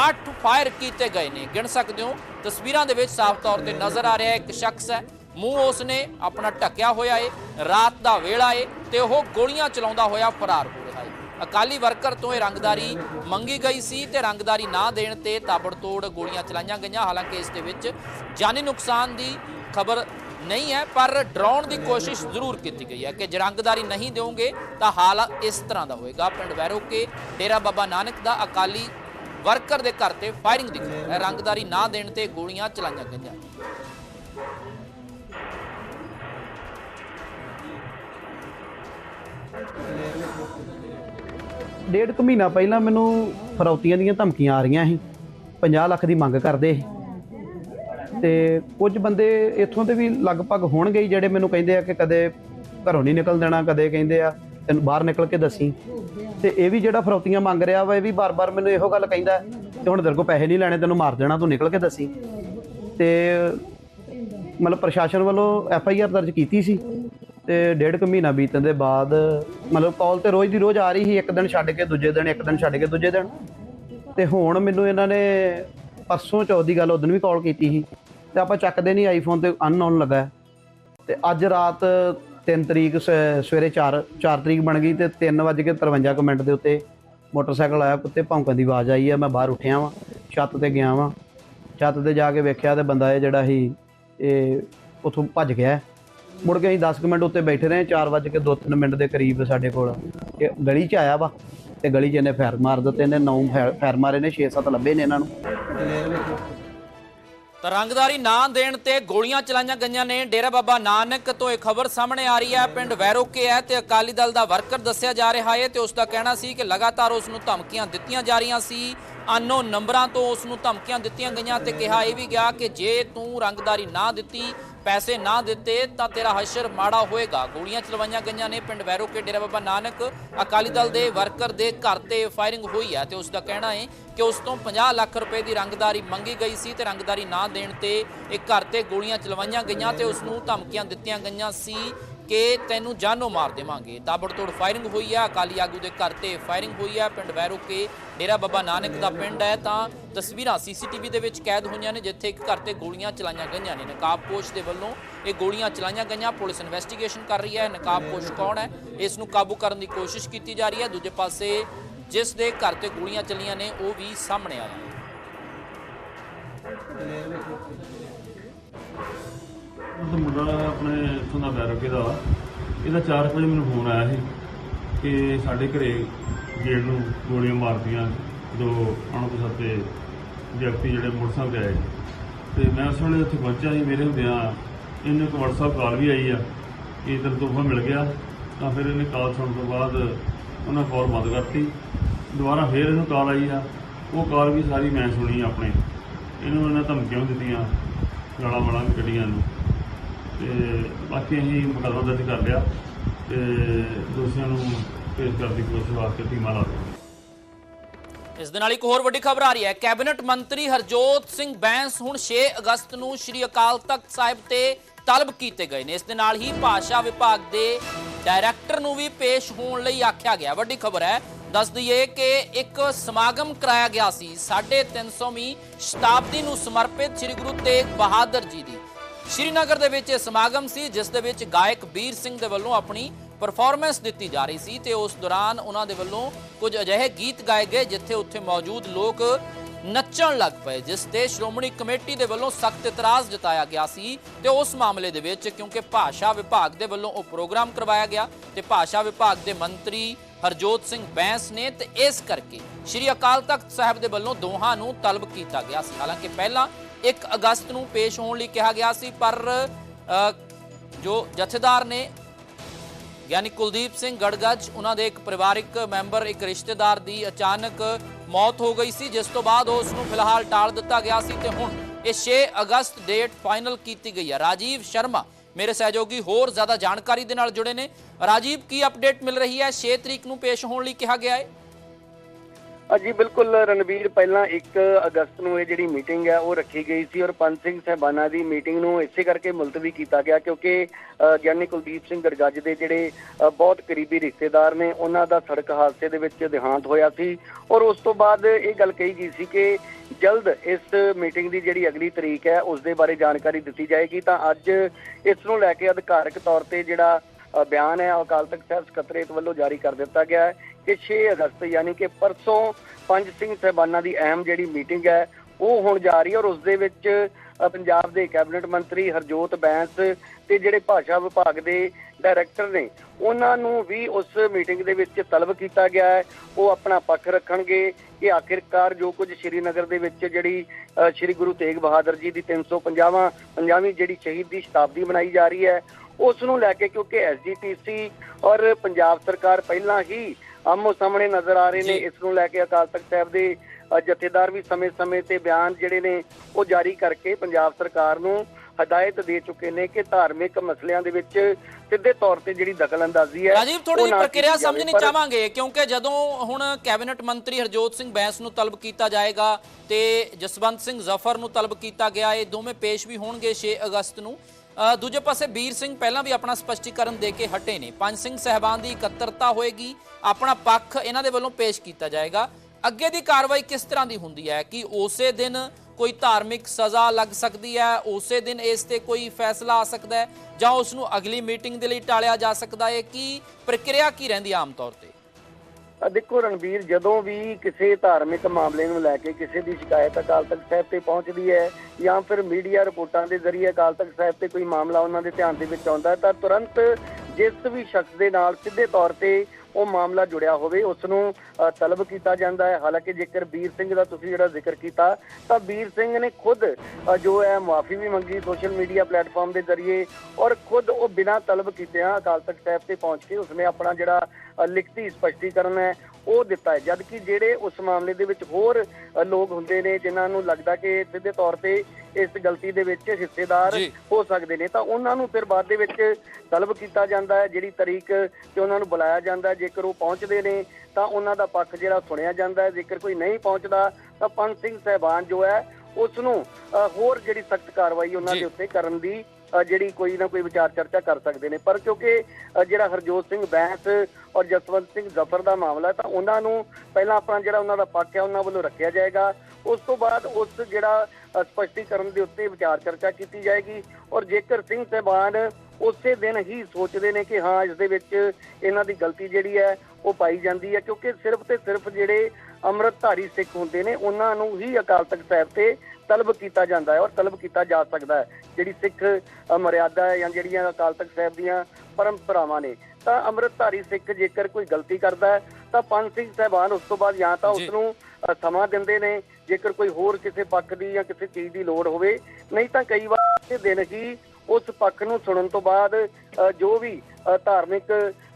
8 ਫਾਇਰ ਕੀਤੇ ਗਏ ਨੇ। ਗਿਣ ਸਕਦੇ ਹੋ, ਤਸਵੀਰਾਂ ਦੇ ਵਿੱਚ ਸਾਫ਼ ਤੌਰ ਤੇ ਨਜ਼ਰ ਆ ਰਿਹਾ ਹੈ ਇੱਕ ਸ਼ਖਸ ਹੈ, ਮੂੰਹ ਉਸਨੇ ਆਪਣਾ ਢੱਕਿਆ ਹੋਇਆ ਏ, ਰਾਤ ਦਾ ਵੇਲਾ ਏ, ਤੇ ਉਹ ਗੋਲੀਆਂ ਚਲਾਉਂਦਾ ਹੋਇਆ ਫਰਾਰ ਹੋ ਅਕਾਲੀ ਵਰਕਰ ਤੋਂ ਇਹ ਰੰਗਦਾਰੀ ਮੰਗੀ ਗਈ ਸੀ ਤੇ ਰੰਗਦਾਰੀ ਨਾ ਦੇਣ ਤੇ ਤਾਬੜਤੋੜ ਗੋਲੀਆਂ ਚਲਾਈਆਂ ਗਈਆਂ। ਹਾਲਾਂਕਿ ਇਸ ਦੇ ਵਿੱਚ ਜਾਨੀ ਨੁਕਸਾਨ ਦੀ ਖਬਰ ਨਹੀਂ ਹੈ, ਪਰ ਡਰਾਉਣ ਦੀ ਕੋਸ਼ਿਸ਼ ਜ਼ਰੂਰ ਕੀਤੀ ਗਈ ਹੈ ਕਿ ਜੇ ਰੰਗਦਾਰੀ ਨਹੀਂ ਦਿਓਗੇ ਤਾਂ ਹਾਲ ਇਸ ਤਰ੍ਹਾਂ ਦਾ ਹੋਏਗਾ। ਪਿੰਡ ਵੈਰੋਕੇ, ਡੇਰਾ ਬਾਬਾ ਨਾਨਕ ਦਾ ਅਕਾਲੀ ਵਰਕਰ ਦੇ ਘਰ ਤੇ ਫਾਇਰਿੰਗ ਦੀ ਖਬਰ ਹੈ। ਰੰਗਦਾਰੀ ਨਾ ਦੇਣ ਤੇ ਗੋਲੀਆਂ ਚਲਾਈਆਂ ਗਈਆਂ। ਡੇਢ ਕੁ ਮਹੀਨਾ ਪਹਿਲਾਂ ਮੈਨੂੰ ਫਰੌਤੀਆਂ ਦੀਆਂ ਧਮਕੀਆਂ ਆ ਰਹੀਆਂ ਸੀ। 50 ਲੱਖ ਦੀ ਮੰਗ ਕਰਦੇ ਸੀ। ਤੇ ਕੁਝ ਬੰਦੇ ਇੱਥੋਂ ਦੇ ਵੀ ਲਗਭਗ ਹੋਣਗੇ ਜਿਹੜੇ ਮੈਨੂੰ ਕਹਿੰਦੇ ਆ ਕਿ ਕਦੇ ਘਰੋਂ ਨਹੀਂ ਨਿਕਲ ਦੇਣਾ, ਕਦੇ ਕਹਿੰਦੇ ਆ, ਤੈਨੂੰ ਬਾਹਰ ਨਿਕਲ ਕੇ ਦੱਸੀ। ਤੇ ਇਹ ਵੀ ਜਿਹੜਾ ਫਰੌਤੀਆਂ ਮੰਗ ਰਿਹਾ ਵਾ, ਇਹ ਵੀ ਬਾਰ-ਬਾਰ ਮੈਨੂੰ ਇਹੋ ਗੱਲ ਕਹਿੰਦਾ ਹੈ ਹੁਣ ਤੇਰੇ ਕੋਲ ਪੈਸੇ ਨਹੀਂ ਲੈਣੇ, ਤੈਨੂੰ ਮਾਰ ਦੇਣਾ, ਤੂੰ ਨਿਕਲ ਕੇ ਦੱਸੀ। ਤੇ ਮਤਲਬ ਪ੍ਰਸ਼ਾਸਨ ਵੱਲੋਂ ਐਫ ਆਈ ਆਰ ਦਰਜ ਕੀਤੀ ਸੀ। ਤੇ ਡੇਢ ਕੁ ਮਹੀਨਾ ਬੀਤਣ ਦੇ ਬਾਅਦ, ਮਤਲਬ ਕਾਲ ਤੇ ਰੋਜ਼ ਦੀ ਰੋਜ਼ ਆ ਰਹੀ ਸੀ, ਇੱਕ ਦਿਨ ਛੱਡ ਕੇ ਦੂਜੇ ਦਿਨ, ਇੱਕ ਦਿਨ ਛੱਡ ਕੇ ਦੂਜੇ ਦਿਨ। ਤੇ ਹੁਣ ਮੈਨੂੰ ਇਹਨਾਂ ਨੇ ਪਰਸੋਂ ਚੌਥ ਦੀ ਗੱਲ, ਉਦੋਂ ਵੀ ਕਾਲ ਕੀਤੀ ਸੀ। ਤੇ ਆਪਾਂ ਚੱਕਦੇ ਨਹੀਂ ਆਈਫੋਨ ਤੇ ਅਨਨੋਨ ਲੱਗਾ ਹੈ। ਤੇ ਅੱਜ ਰਾਤ 3 ਤਰੀਕ ਸ- ਸਵੇਰੇ 4 4 ਤਰੀਕ ਬਣ ਗਈ ਤੇ 3:53 ਕੁ ਮਿੰਟ ਦੇ ਉੱਤੇ ਮੋਟਰਸਾਈਕਲ ਆਇਆ, ਕੁੱਤੇ ਭੌਂਕਣ ਦੀ ਆਵਾਜ਼ ਆਈ ਆ, ਮੈਂ ਬਾਹਰ ਉੱਠਿਆ ਵਾਂ, ਛੱਤ ਤੇ ਗਿਆ ਵਾਂ। ਛੱਤ ਤੇ ਜਾ ਕੇ ਵੇਖਿਆ ਤੇ ਬੰਦਾ ਇਹ ਜਿਹੜਾ ਸੀ, ਇਹ ਉਥੋਂ ਭੱਜ ਗਿਆ। ਮੁੜ ਕੇ ਅਸੀਂ 10 ਮਿੰਟ ਉੱਤੇ ਬੈਠੇ ਰਹੇ 4:02 ਮਿੰਟ ਦੇ ਕਰੀਬ ਸਾਡੇ ਕੋਲ ਇਹ ਗਲੀ 'ਚ ਆਇਆ ਵਾ ਤੇ ਗਲੀ 'ਚ ਇਹਨੇ ਫੈਰ ਮਾਰ ਦਿੱਤੇ, ਇਹਨੇ 9 ਫੈਰ ਮਾਰੇ ਨੇ 6-7 ਲੱਭੇ ਨੇ ਇਹਨਾਂ ਨੂੰ। ਤਾਂ ਰੰਗਦਾਰੀ ਨਾ ਦੇਣ ਤੇ ਗੋਲੀਆਂ ਚਲਾਈਆਂ ਗਈਆਂ ਨੇ। ਡੇਰਾ ਬਾਬਾ ਨਾਨਕ ਤੋਂ ਇਹ ਖਬਰ ਸਾਹਮਣੇ ਆ ਰਹੀ ਹੈ। ਪਿੰਡ ਵੈਰੋਕੇ ਹੈ ਤੇ ਅਕਾਲੀ ਦਲ ਦਾ ਵਰਕਰ ਦੱਸਿਆ ਜਾ ਰਿਹਾ ਹੈ ਤੇ ਉਸ ਦਾ ਕਹਿਣਾ ਸੀ ਕਿ ਲਗਾਤਾਰ ਉਸ ਨੂੰ ਧਮਕੀਆਂ ਦਿੱਤੀਆਂ ਜਾ ਰਹੀਆਂ ਸੀ। ਅਨੋ ਨੰਬਰਾਂ ਤੋਂ ਉਸ ਨੂੰ ਧਮਕੀਆਂ ਦਿੱਤੀਆਂ ਗਈਆਂ ਤੇ ਕਿਹਾ ਇਹ ਵੀ ਗਿਆ ਕਿ ਜੇ ਤੂੰ ਰੰਗਦਾਰੀ ਨਾ ਦਿੱਤੀ, ਪੈਸੇ ਨਾ ਦਿੱਤੇ, ਤਾਂ ਤੇਰਾ ਹਸ਼ਰ ਮਾੜਾ ਹੋਏਗਾ। ਗੋਲੀਆਂ ਚਲਵਾਈਆਂ ਗਈਆਂ ਨੇ ਪਿੰਡ ਵੈਰੋ ਕੇ ਡੇਰਾ ਬਾਬਾ ਨਾਨਕ। ਅਕਾਲੀ ਦਲ ਦੇ ਵਰਕਰ ਦੇ ਘਰ ਤੇ ਫਾਇਰਿੰਗ ਹੋਈ ਹੈ ਤੇ ਉਸ ਦਾ ਕਹਿਣਾ ਹੈ ਕਿ ਉਸ ਤੋਂ 50 ਲੱਖ ਰੁਪਏ ਦੀ ਰੰਗਦਾਰੀ ਮੰਗੀ ਗਈ ਸੀ ਤੇ ਰੰਗਦਾਰੀ ਨਾ ਦੇਣ ਤੇ ਇਹ ਘਰ ਤੇ ਗੋਲੀਆਂ ਚਲਵਾਈਆਂ ਗਈਆਂ ਤੇ ਉਸ ਨੂੰ ਧਮਕੀਆਂ ਦਿੱਤੀਆਂ ਗਈਆਂ ਸੀ। ਕਿ ਤੈਨੂੰ ਜਾਨੋਂ ਮਾਰ ਦੇਵਾਂਗੇ। ਤਾਬੜਤੋੜ ਫਾਇਰਿੰਗ ਹੋਈ ਹੈ ਅਕਾਲੀ ਆਗੂ ਦੇ ਘਰ ਤੇ ਫਾਇਰਿੰਗ ਹੋਈ ਹੈ ਪਿੰਡ ਵੈਰੋ ਕੇ ਡੇਰਾ ਬਾਬਾ ਨਾਨਕ ਦਾ ਪਿੰਡ ਹੈ। ਤਾਂ ਤਸਵੀਰਾਂ ਸੀਸੀਟੀਵੀ ਦੇ ਵਿੱਚ ਕੈਦ ਹੋਈਆਂ ਨੇ, ਜਿੱਥੇ ਇੱਕ ਘਰ ਤੇ ਗੋਲੀਆਂ ਚਲਾਈਆਂ ਗਈਆਂ ਨੇ। ਨਕਾਬਪੋਸ਼ ਦੇ ਵੱਲੋਂ ਇਹ ਗੋਲੀਆਂ ਚਲਾਈਆਂ ਗਈਆਂ। ਪੁਲਿਸ ਇਨਵੈਸਟੀਗੇਸ਼ਨ ਕਰ ਰਹੀ ਹੈ। ਨਕਾਬਪੋਸ਼ ਕੌਣ ਹੈ? ਇਸ ਨੂੰ ਕਾਬੂ ਕਰਨ ਦੀ ਕੋਸ਼ਿਸ਼ ਕੀਤੀ ਜਾ ਰਹੀ ਹੈ। ਦੂਜੇ ਪਾਸੇ ਜਿਸ ਦੇ ਘਰ ਤੇ ਗੋਲੀਆਂ ਚੱਲੀਆਂ ਨੇ, ਉਹ ਵੀ ਸਾਹਮਣੇ ਆਇਆ ਉਹ ਮੁੰਡਾ ਆਪਣੇ ਇੱਥੋਂ ਦਾ ਬੈਰੋਕੇ ਦਾ ਇਹਦਾ 4 ਵਜੇ ਮੈਨੂੰ ਫੋਨ ਆਇਆ ਸੀ ਕਿ ਸਾਡੇ ਘਰੇ ਗੇਟ ਨੂੰ ਗੋਲੀਆਂ ਮਾਰਦੀਆਂ ਦੋ ਅਣਪਛਾਤੇ ਵਿਅਕਤੀ ਜਿਹੜੇ ਮੋਟਰਸਾਈਕਲ ਤੇ ਆਏ ਤੇ ਮੈਂ ਉਸ ਵੇਲੇ ਉੱਥੇ ਪਹੁੰਚਿਆ ਸੀ, ਮੇਰੇ ਹੁੰਦਿਆਂ ਇਹਨੂੰ ਇੱਕ WhatsApp ਕਾਲ ਵੀ ਆਈ ਆ ਕਿ ਇਧਰ ਤੋਹਫਾ ਮਿਲ ਗਿਆ। ਤਾਂ ਫਿਰ ਇਹਨੇ ਕਾਲ ਸੁਣਨ ਤੋਂ ਬਾਅਦ ਉਹਨਾਂ ਕਾਲ ਬੰਦ ਕਰਤੀ। ਦੁਬਾਰਾ ਫਿਰ ਇਹਨੂੰ ਕਾਲ ਆਈ ਆ। ਉਹ ਕਾਲ ਵੀ ਸਾਰੀ ਮੈਂ ਸੁਣੀ ਆਪਣੇ। ਇਹਨੂੰ ਇਹਨਾਂ ਧਮਕੀਆਂ ਵੀ ਦਿੱਤੀਆਂ, ਗਾਲਾਂ ਵਾਲਾਂ ਵੀ ਕੱਢੀਆਂ ਨੂੰ ਤੇ ਬਾਕੀ ਅਸੀਂ ਮੁਕੱਦਮਾ ਦਰਜ ਕਰ ਲਿਆ ਤੇ ਦੋਸ਼ੀਆਂ ਨੂੰ ਪੇਸ਼ ਕਰਨ ਦੀ ਕੋਸ਼ਿਸ਼ ਵਾਸਤੇ ਟੀਮਾਂ ਲਾ ਦਿੱਤੀਆਂ। ਇਸ ਦੇ ਨਾਲ ਇੱਕ ਹੋਰ ਵੱਡੀ ਖਬਰ ਆ ਰਹੀ ਹੈ। ਕੈਬਨਿਟ ਮੰਤਰੀ ਹਰਜੋਤ ਸਿੰਘ ਬੈਂਸ ਹੁਣ 6 ਅਗਸਤ ਨੂੰ ਸ੍ਰੀ ਅਕਾਲ ਤਖਤ ਸਾਹਿਬ ਤੇ ਤਲਬ ਕੀਤੇ ਗਏ ਨੇ। ਇਸ ਦੇ ਨਾਲ ਹੀ ਭਾਸ਼ਾ ਵਿਭਾਗ ਦੇ ਡਾਇਰੈਕਟਰ ਨੂੰ ਵੀ ਪੇਸ਼ ਹੋਣ ਲਈ ਆਖਿਆ ਗਿਆ। ਵੱਡੀ ਖਬਰ ਹੈ, ਦੱਸ ਦਈਏ ਕਿ ਇੱਕ ਸਮਾਗਮ ਕਰਾਇਆ ਗਿਆ ਸੀ। 350ਵੀਂ ਸ਼ਤਾਬਦੀ ਨੂੰ ਸਮਰਪਿਤ ਸ੍ਰੀ ਗੁਰੂ ਤੇਗ ਬਹਾਦਰ ਜੀ ਦੀ। ਸ਼੍ਰੀਨਗਰ ਦੇ ਵਿੱਚ ਇਹ ਸਮਾਗਮ ਸੀ, ਜਿਸ ਦੇ ਵਿੱਚ ਗਾਇਕ ਵੀਰ ਸਿੰਘ ਦੇ ਵੱਲੋਂ ਆਪਣੀ ਪਰਫਾਰਮੈਂਸ ਦਿੱਤੀ ਜਾ ਰਹੀ ਸੀ ਤੇ ਉਸ ਦੌਰਾਨ ਉਹਨਾਂ ਦੇ ਵੱਲੋਂ ਕੁਝ ਅਜਿਹੇ ਗੀਤ ਗਾਏ ਗਏ, ਜਿੱਥੇ ਉੱਥੇ ਮੌਜੂਦ ਲੋਕ ਨੱਚਣ ਲੱਗ ਪਏ, ਜਿਸ ਤੇ ਸ਼੍ਰੋਮਣੀ ਕਮੇਟੀ ਦੇ ਵੱਲੋਂ ਸਖਤ ਇਤਰਾਜ਼ ਜਤਾਇਆ ਗਿਆ ਸੀ ਤੇ ਉਸ ਮਾਮਲੇ ਦੇ ਵਿੱਚ ਕਿਉਂਕਿ ਭਾਸ਼ਾ ਵਿਭਾਗ ਦੇ ਵੱਲੋਂ ਉਹ ਪ੍ਰੋਗਰਾਮ ਕਰਵਾਇਆ ਗਿਆ ਤੇ ਭਾਸ਼ਾ ਵਿਭਾਗ ਦੇ ਮੰਤਰੀ ਹਰਜੋਤ ਸਿੰਘ ਬੈਂਸ ਨੇ ਤੇ ਇਸ ਕਰਕੇ ਸ਼੍ਰੀ ਅਕਾਲ ਤਖਤ ਸਾਹਿਬ ਦੇ ਵੱਲੋਂ ਦੋਹਾਂ ਨੂੰ ਤਲਬ ਕੀਤਾ ਗਿਆ ਸੀ। ਹਾਲਾਂਕਿ ਪਹਿਲਾਂ 1 ਅਗਸਤ ਨੂੰ ਪੇਸ਼ ਹੋਣ ਲਈ ਕਿਹਾ ਗਿਆ ਸੀ, ਪਰ ਜੋ ਜਥੇਦਾਰ ਨੇ ਯਾਨੀ ਕੁਲਦੀਪ ਸਿੰਘ ਗੜਗੱਜ, ਉਹਨਾਂ ਦੇ ਇੱਕ ਪਰਿਵਾਰਿਕ ਮੈਂਬਰ, ਇੱਕ ਰਿਸ਼ਤੇਦਾਰ ਦੀ ਅਚਾਨਕ ਮੌਤ ਹੋ ਗਈ ਸੀ, ਜਿਸ ਤੋਂ ਬਾਅਦ ਉਸ ਨੂੰ ਫਿਲਹਾਲ ਟਾਲ ਦਿੱਤਾ ਗਿਆ ਸੀ ਤੇ ਹੁਣ ਇਹ 6 ਅਗਸਤ ਡੇਟ ਫਾਈਨਲ ਕੀਤੀ ਗਈ ਹੈ। ਰਾਜੀਵ ਸ਼ਰਮਾ ਮੇਰੇ ਸਹਿਯੋਗੀ ਹੋਰ ਜ਼ਿਆਦਾ ਜਾਣਕਾਰੀ ਦੇ ਨਾਲ ਜੁੜੇ ਨੇ। ਰਾਜੀਵ, ਕੀ ਅਪਡੇਟ ਮਿਲ ਰਹੀ ਹੈ? 6 ਤਰੀਕ ਨੂੰ ਪੇਸ਼ ਹੋਣ ਲਈ ਕਿਹਾ ਗਿਆ ਹੈ। ਜੀ ਬਿਲਕੁਲ, ਰਣਵੀਰ, ਪਹਿਲਾਂ 1 ਅਗਸਤ ਨੂੰ ਇਹ ਜਿਹੜੀ ਮੀਟਿੰਗ ਹੈ, ਉਹ ਰੱਖੀ ਗਈ ਸੀ ਔਰ ਪੰਜ ਸਿੰਘ ਸਹਿਬਾਨਾ ਦੀ ਮੀਟਿੰਗ ਨੂੰ ਇਸੇ ਕਰਕੇ ਮੁਲਤਵੀ ਕੀਤਾ ਗਿਆ ਕਿਉਂਕਿ ਗਿਆਨੀ ਕੁਲਦੀਪ ਸਿੰਘ ਗੜਗੱਜ ਦੇ ਜਿਹੜੇ ਬਹੁਤ ਕਰੀਬੀ ਰਿਸ਼ਤੇਦਾਰ ਨੇ, ਉਹਨਾਂ ਦਾ ਸੜਕ ਹਾਦਸੇ ਦੇ ਵਿੱਚ ਦੇਹਾਂਤ ਹੋਇਆ ਸੀ ਔਰ ਉਸ ਤੋਂ ਬਾਅਦ ਇਹ ਗੱਲ ਕਹੀ ਗਈ ਸੀ ਕਿ ਜਲਦ ਇਸ ਮੀਟਿੰਗ ਦੀ ਜਿਹੜੀ ਅਗਲੀ ਤਰੀਕ ਹੈ, ਉਸ ਦੇ ਬਾਰੇ ਜਾਣਕਾਰੀ ਦਿੱਤੀ ਜਾਏਗੀ। ਤਾਂ ਅੱਜ ਇਸ ਨੂੰ ਲੈ ਕੇ ਅਧਿਕਾਰਕ ਤੌਰ ਤੇ ਜਿਹੜਾ ਬਿਆਨ ਹੈ, ਅਕਾਲ ਤਖਤ ਸਾਹਿਬ ਸਕੱਤਰੇਤ ਵੱਲੋਂ ਜਾਰੀ ਕਰ ਦਿੱਤਾ ਗਿਆ ਹੈ। ਕਿ 6 ਅਗਸਤ, ਯਾਨੀ ਕਿ ਪਰਸੋਂ ਪੰਜ ਸਿੰਘ ਸਹਿਬਾਨਾਂ ਦੀ ਅਹਿਮ ਜਿਹੜੀ ਮੀਟਿੰਗ ਹੈ, ਉਹ ਹੁਣ ਜਾ ਰਹੀ ਹੈ ਔਰ ਉਸ ਦੇ ਵਿੱਚ ਪੰਜਾਬ ਦੇ ਕੈਬਨਿਟ ਮੰਤਰੀ ਹਰਜੋਤ ਬੈਂਸ ਤੇ ਜਿਹੜੇ ਭਾਸ਼ਾ ਵਿਭਾਗ ਦੇ ਡਾਇਰੈਕਟਰ ਨੇ, ਉਹਨਾਂ ਨੂੰ ਵੀ ਉਸ ਮੀਟਿੰਗ ਦੇ ਵਿੱਚ ਤਲਬ ਕੀਤਾ ਗਿਆ ਹੈ। ਉਹ ਆਪਣਾ ਪੱਖ ਰੱਖਣਗੇ ਕਿ ਆਖਿਰਕਾਰ ਜੋ ਕੁਝ ਸ਼੍ਰੀਨਗਰ ਦੇ ਵਿੱਚ ਜਿਹੜੀ ਸ਼੍ਰੀ ਗੁਰੂ ਤੇਗ ਬਹਾਦਰ ਜੀ ਦੀ 350ਵਾਂ 50ਵੀਂ ਜਿਹੜੀ ਸ਼ਹੀਦ ਦੀ ਸ਼ਤਾਬਦੀ ਮਨਾਈ ਜਾ ਰਹੀ ਹੈ, ਉਸ ਨੂੰ ਲੈ ਕੇ ਕਿਉਂਕਿ ਐਸਜੀਪੀਸੀ ਔਰ ਪੰਜਾਬ ਸਰਕਾਰ ਪਹਿਲਾਂ ਹੀ ਆਮੋ ਸਾਹਮਣੇ ਨਜ਼ਰ ਆ ਰਹੇ ਨੇ। ਇਸ ਨੂੰ ਲੈ ਕੇ ਅਕਾਲ ਤਖਤ ਸਾਹਿਬ ਦੇ ਜਥੇਦਾਰ ਵੀ ਸਮੇਂ-ਸਮੇਂ ਤੇ ਬਿਆਨ ਜਿਹੜੇ ਨੇ ਉਹ ਜਾਰੀ ਕਰਕੇ ਪੰਜਾਬ ਸਰਕਾਰ ਨੂੰ ਹਦਾਇਤ ਦੇ ਚੁੱਕੇ ਨੇ ਕਿ ਧਾਰਮਿਕ ਮਸਲਿਆਂ ਦੇ ਵਿੱਚ ਸਿੱਧੇ ਤੌਰ ਤੇ ਜਿਹੜੀ ਦਖਲਅੰਦਾਜ਼ੀ ਹੈ ਰਾਜੀਵ ਥੋੜੀ ਜਿਹੀ ਪ੍ਰਕਿਰਿਆ। ਸਮਝਣੀ ਚਾਹਾਂਗੇ ਕਿਉਂਕਿ ਜਦੋਂ ਹੁਣ ਕੈਬਨਿਟ ਮੰਤਰੀ ਹਰਜੋਤ ਸਿੰਘ ਬੈਂਸ ਨੂੰ ਤਲਬ ਕੀਤਾ ਜਾਏਗਾ ਤੇ ਜਸਵੰਤ ਸਿੰਘ ਜ਼ਫਰ ਨੂੰ ਤਲਬ ਕੀਤਾ ਗਿਆ ਇਹ ਦੋਵੇਂ ਪੇਸ਼ ਵੀ ਹੋਣਗੇ 6 ਅਗਸਤ ਨੂੰ ਦੂਜੇ ਪਾਸੇ ਵੀਰ ਸਿੰਘ ਪਹਿਲਾਂ ਵੀ ਆਪਣਾ ਸਪਸ਼ਟੀਕਰਨ ਦੇ ਕੇ ਹਟੇ ਨੇ ਪੰਜ ਸਿੰਘ ਸਹਿਬਾਨ ਦੀ ਇਕੱਤਰਤਾ ਹੋਏਗੀ ਆਪਣਾ ਪੱਖ ਇਹਨਾਂ ਦੇ ਵੱਲੋਂ ਪੇਸ਼ ਕੀਤਾ ਜਾਏਗਾ। ਅੱਗੇ ਦੀ ਕਾਰਵਾਈ ਕਿਸ ਤਰ੍ਹਾਂ ਦੀ ਹੁੰਦੀ ਹੈ ਕਿ ਉਸੇ ਦਿਨ ਕੋਈ ਧਾਰਮਿਕ ਸਜ਼ਾ ਲੱਗ ਸਕਦੀ ਹੈ, ਉਸੇ ਦਿਨ ਇਸ ਤੇ ਕੋਈ ਫੈਸਲਾ ਆ ਸਕਦਾ ਹੈ ਜਾਂ ਉਸ ਨੂੰ ਅਗਲੀ ਮੀਟਿੰਗ ਦੇ ਲਈ ਟਾਲਿਆ ਜਾ ਸਕਦਾ ਹੈ, ਕਿ ਪ੍ਰਕਿਰਿਆ ਕੀ ਰਹਿੰਦੀ ਆਮ ਤੌਰ ਤੇ? ਦੇਖੋ ਰਣਵੀਰ, ਜਦੋਂ ਵੀ ਕਿਸੇ ਧਾਰਮਿਕ ਮਾਮਲੇ ਨੂੰ ਲੈ ਕੇ ਕਿਸੇ ਦੀ ਸ਼ਿਕਾਇਤ ਅਕਾਲ ਤਖਤ ਸਾਹਿਬ ਤੇ ਪਹੁੰਚਦੀ ਹੈ ਜਾਂ ਫਿਰ ਮੀਡੀਆ ਰਿਪੋਰਟਾਂ ਦੇ ਜ਼ਰੀਏ ਅਕਾਲ ਤਖਤ ਸਾਹਿਬ ਤੇ ਕੋਈ ਮਾਮਲਾ ਉਹਨਾਂ ਦੇ ਧਿਆਨ ਦੇ ਵਿੱਚ ਆਉਂਦਾ ਤਾਂ ਤੁਰੰਤ ਜਿਸ ਵੀ ਸ਼ਖਸ ਦੇ ਨਾਲ ਸਿੱਧੇ ਤੌਰ ਤੇ ਉਹ ਮਾਮਲਾ ਜੁੜਿਆ ਹੋਵੇ ਉਸ ਨੂੰ ਤਲਬ ਕੀਤਾ ਜਾਂਦਾ ਹੈ। ਹਾਲਾਂਕਿ ਜੇਕਰ ਵੀਰ ਸਿੰਘ ਦਾ ਤੁਸੀਂ ਜਿਹੜਾ ਜ਼ਿਕਰ ਕੀਤਾ, ਤਾਂ ਵੀਰ ਸਿੰਘ ਨੇ ਖੁਦ ਜੋ ਹੈ, ਮਾਫੀ ਵੀ ਮੰਗੀ ਸੋਸ਼ਲ ਮੀਡੀਆ ਪਲੇਟਫਾਰਮ ਦੇ ਜ਼ਰੀਏ ਔਰ ਖੁਦ ਉਹ ਬਿਨਾਂ ਤਲਬ ਕੀਤਿਆਂ ਅਕਾਲ ਤਖਤ ਸਾਹਿਬ ਤੇ ਪਹੁੰਚ ਕੇ ਉਸਨੇ ਆਪਣਾ ਜਿਹੜਾ ਲਿਖਤੀ ਸਪਸ਼ਟੀਕਰਨ ਹੈ ਉਹ ਦਿੱਤਾ ਹੈ ਜਦ ਕਿ ਜਿਹੜੇ ਉਸ ਮਾਮਲੇ ਦੇ ਵਿੱਚ ਹੋਰ ਲੋਕ ਹੁੰਦੇ ਨੇ ਜਿਨ੍ਹਾਂ ਨੂੰ ਲੱਗਦਾ ਕਿ ਸਿੱਧੇ ਤੌਰ ਤੇ ਇਸ ਗਲਤੀ ਦੇ ਵਿੱਚ ਹਿੱਸੇਦਾਰ। ਹੋ ਸਕਦੇ ਨੇ ਤਾਂ ਉਹਨਾਂ ਨੂੰ ਫਿਰ ਬਾਅਦ ਦੇ ਵਿੱਚ ਤਲਬ ਕੀਤਾ ਜਾਂਦਾ ਹੈ ਜਿਹੜੀ ਤਰੀਕ ਤੇ ਉਹਨਾਂ ਨੂੰ ਬੁਲਾਇਆ ਜਾਂਦਾ ਜੇਕਰ ਉਹ ਪਹੁੰਚਦੇ ਨੇ ਤਾਂ ਉਹਨਾਂ ਦਾ ਪੱਖ ਜਿਹੜਾ ਸੁਣਿਆ ਜਾਂਦਾ ਹੈ ਜੇਕਰ ਕੋਈ ਨਹੀਂ ਪਹੁੰਚਦਾ ਤਾਂ ਪੰਜ ਸਿੰਘ ਸਹਿਬਾਨ ਜੋ ਹੈ ਉਸ ਨੂੰ ਹੋਰ ਜਿਹੜੀ ਸਖਤ ਕਾਰਵਾਈ ਉਹਨਾਂ। ਦੇ ਉੱਤੇ ਕਰਨ ਦੀ ਜਿਹੜੀ ਕੋਈ ਨਾ ਕੋਈ ਵਿਚਾਰ ਚਰਚਾ ਕਰ ਸਕਦੇ ਨੇ। ਪਰ ਕਿਉਂਕਿ ਜਿਹੜਾ ਹਰਜੋਤ ਸਿੰਘ ਬੈਂਸ ਔਰ ਜਸਵੰਤ ਸਿੰਘ ਜ਼ਫਰ ਦਾ ਮਾਮਲਾ ਤਾਂ ਉਹਨਾਂ ਨੂੰ ਪਹਿਲਾਂ ਆਪਣਾ ਜਿਹੜਾ ਉਹਨਾਂ ਦਾ ਪੱਖ ਹੈ ਉਹਨਾਂ ਵੱਲੋਂ ਰੱਖਿਆ ਜਾਏਗਾ। ਉਸ ਤੋਂ ਬਾਅਦ ਉਸ ਜਿਹੜਾ ਅ, ਸਪਸ਼ਟੀਕਰਨ ਦੇ ਉੱਤੇ ਵਿਚਾਰ ਚਰਚਾ ਕੀਤੀ ਜਾਏਗੀ। ਔਰ ਜੇਕਰ ਸਿੰਘ ਸਹਿਬਾਨ ਉਸੇ ਦਿਨ ਹੀ ਸੋਚਦੇ ਨੇ ਕਿ ਹਾਂ ਇਸ ਦੇ ਵਿੱਚ ਇਹਨਾਂ ਦੀ ਗਲਤੀ ਜਿਹੜੀ ਹੈ ਉਹ ਪਾਈ ਜਾਂਦੀ ਹੈ ਕਿਉਂਕਿ ਸਿਰਫ ਤੇ ਸਿਰਫ ਜਿਹੜੇ ਅੰਮ੍ਰਿਤਧਾਰੀ ਸਿੱਖ ਹੁੰਦੇ ਨੇ ਉਹਨਾਂ ਨੂੰ ਹੀ ਅਕਾਲ ਤਖਤ ਸਾਹਿਬ ਤੇ ਤਲਬ ਕੀਤਾ ਜਾਂਦਾ ਹੈ ਔਰ ਤਲਬ ਕੀਤਾ ਜਾ ਸਕਦਾ ਹੈ ਜਿਹੜੀ ਸਿੱਖ ਮਰਿਆਦਾ ਹੈ ਜਾਂ ਜਿਹੜੀਆਂ ਅਕਾਲ ਤਖਤ ਸਾਹਿਬ ਦੀਆਂ ਪਰੰਪਰਾਵਾਂ ਨੇ ਤਾਂ ਅੰਮ੍ਰਿਤਧਾਰੀ ਸਿੱਖ ਜੇਕਰ ਕੋਈ ਗਲਤੀ ਕਰਦਾ ਹੈ ਤਾਂ ਪੰਜ ਸਿੰਘ ਸਾਹਿਬਾਨ ਉਸ ਤੋਂ ਬਾਅਦ ਜਾਂ ਤਾਂ। ਉਸ ਨੂੰ ਸਮਾਂ ਦਿੰਦੇ ਨੇ ਜੇਕਰ ਕੋਈ ਹੋਰ ਕਿਸੇ ਪੱਖ ਦੀ ਜਾਂ ਕਿਸੇ ਚੀਜ਼ ਦੀ ਲੋੜ ਹੋਵੇ ਨਹੀਂ ਤਾਂ ਕਈ ਵਾਰ ਦਿਨ ਹੀ ਉਸ ਪੱਖ ਨੂੰ ਸੁਣਨ ਤੋਂ ਬਾਅਦ ਜੋ ਵੀ ਧਾਰਮਿਕ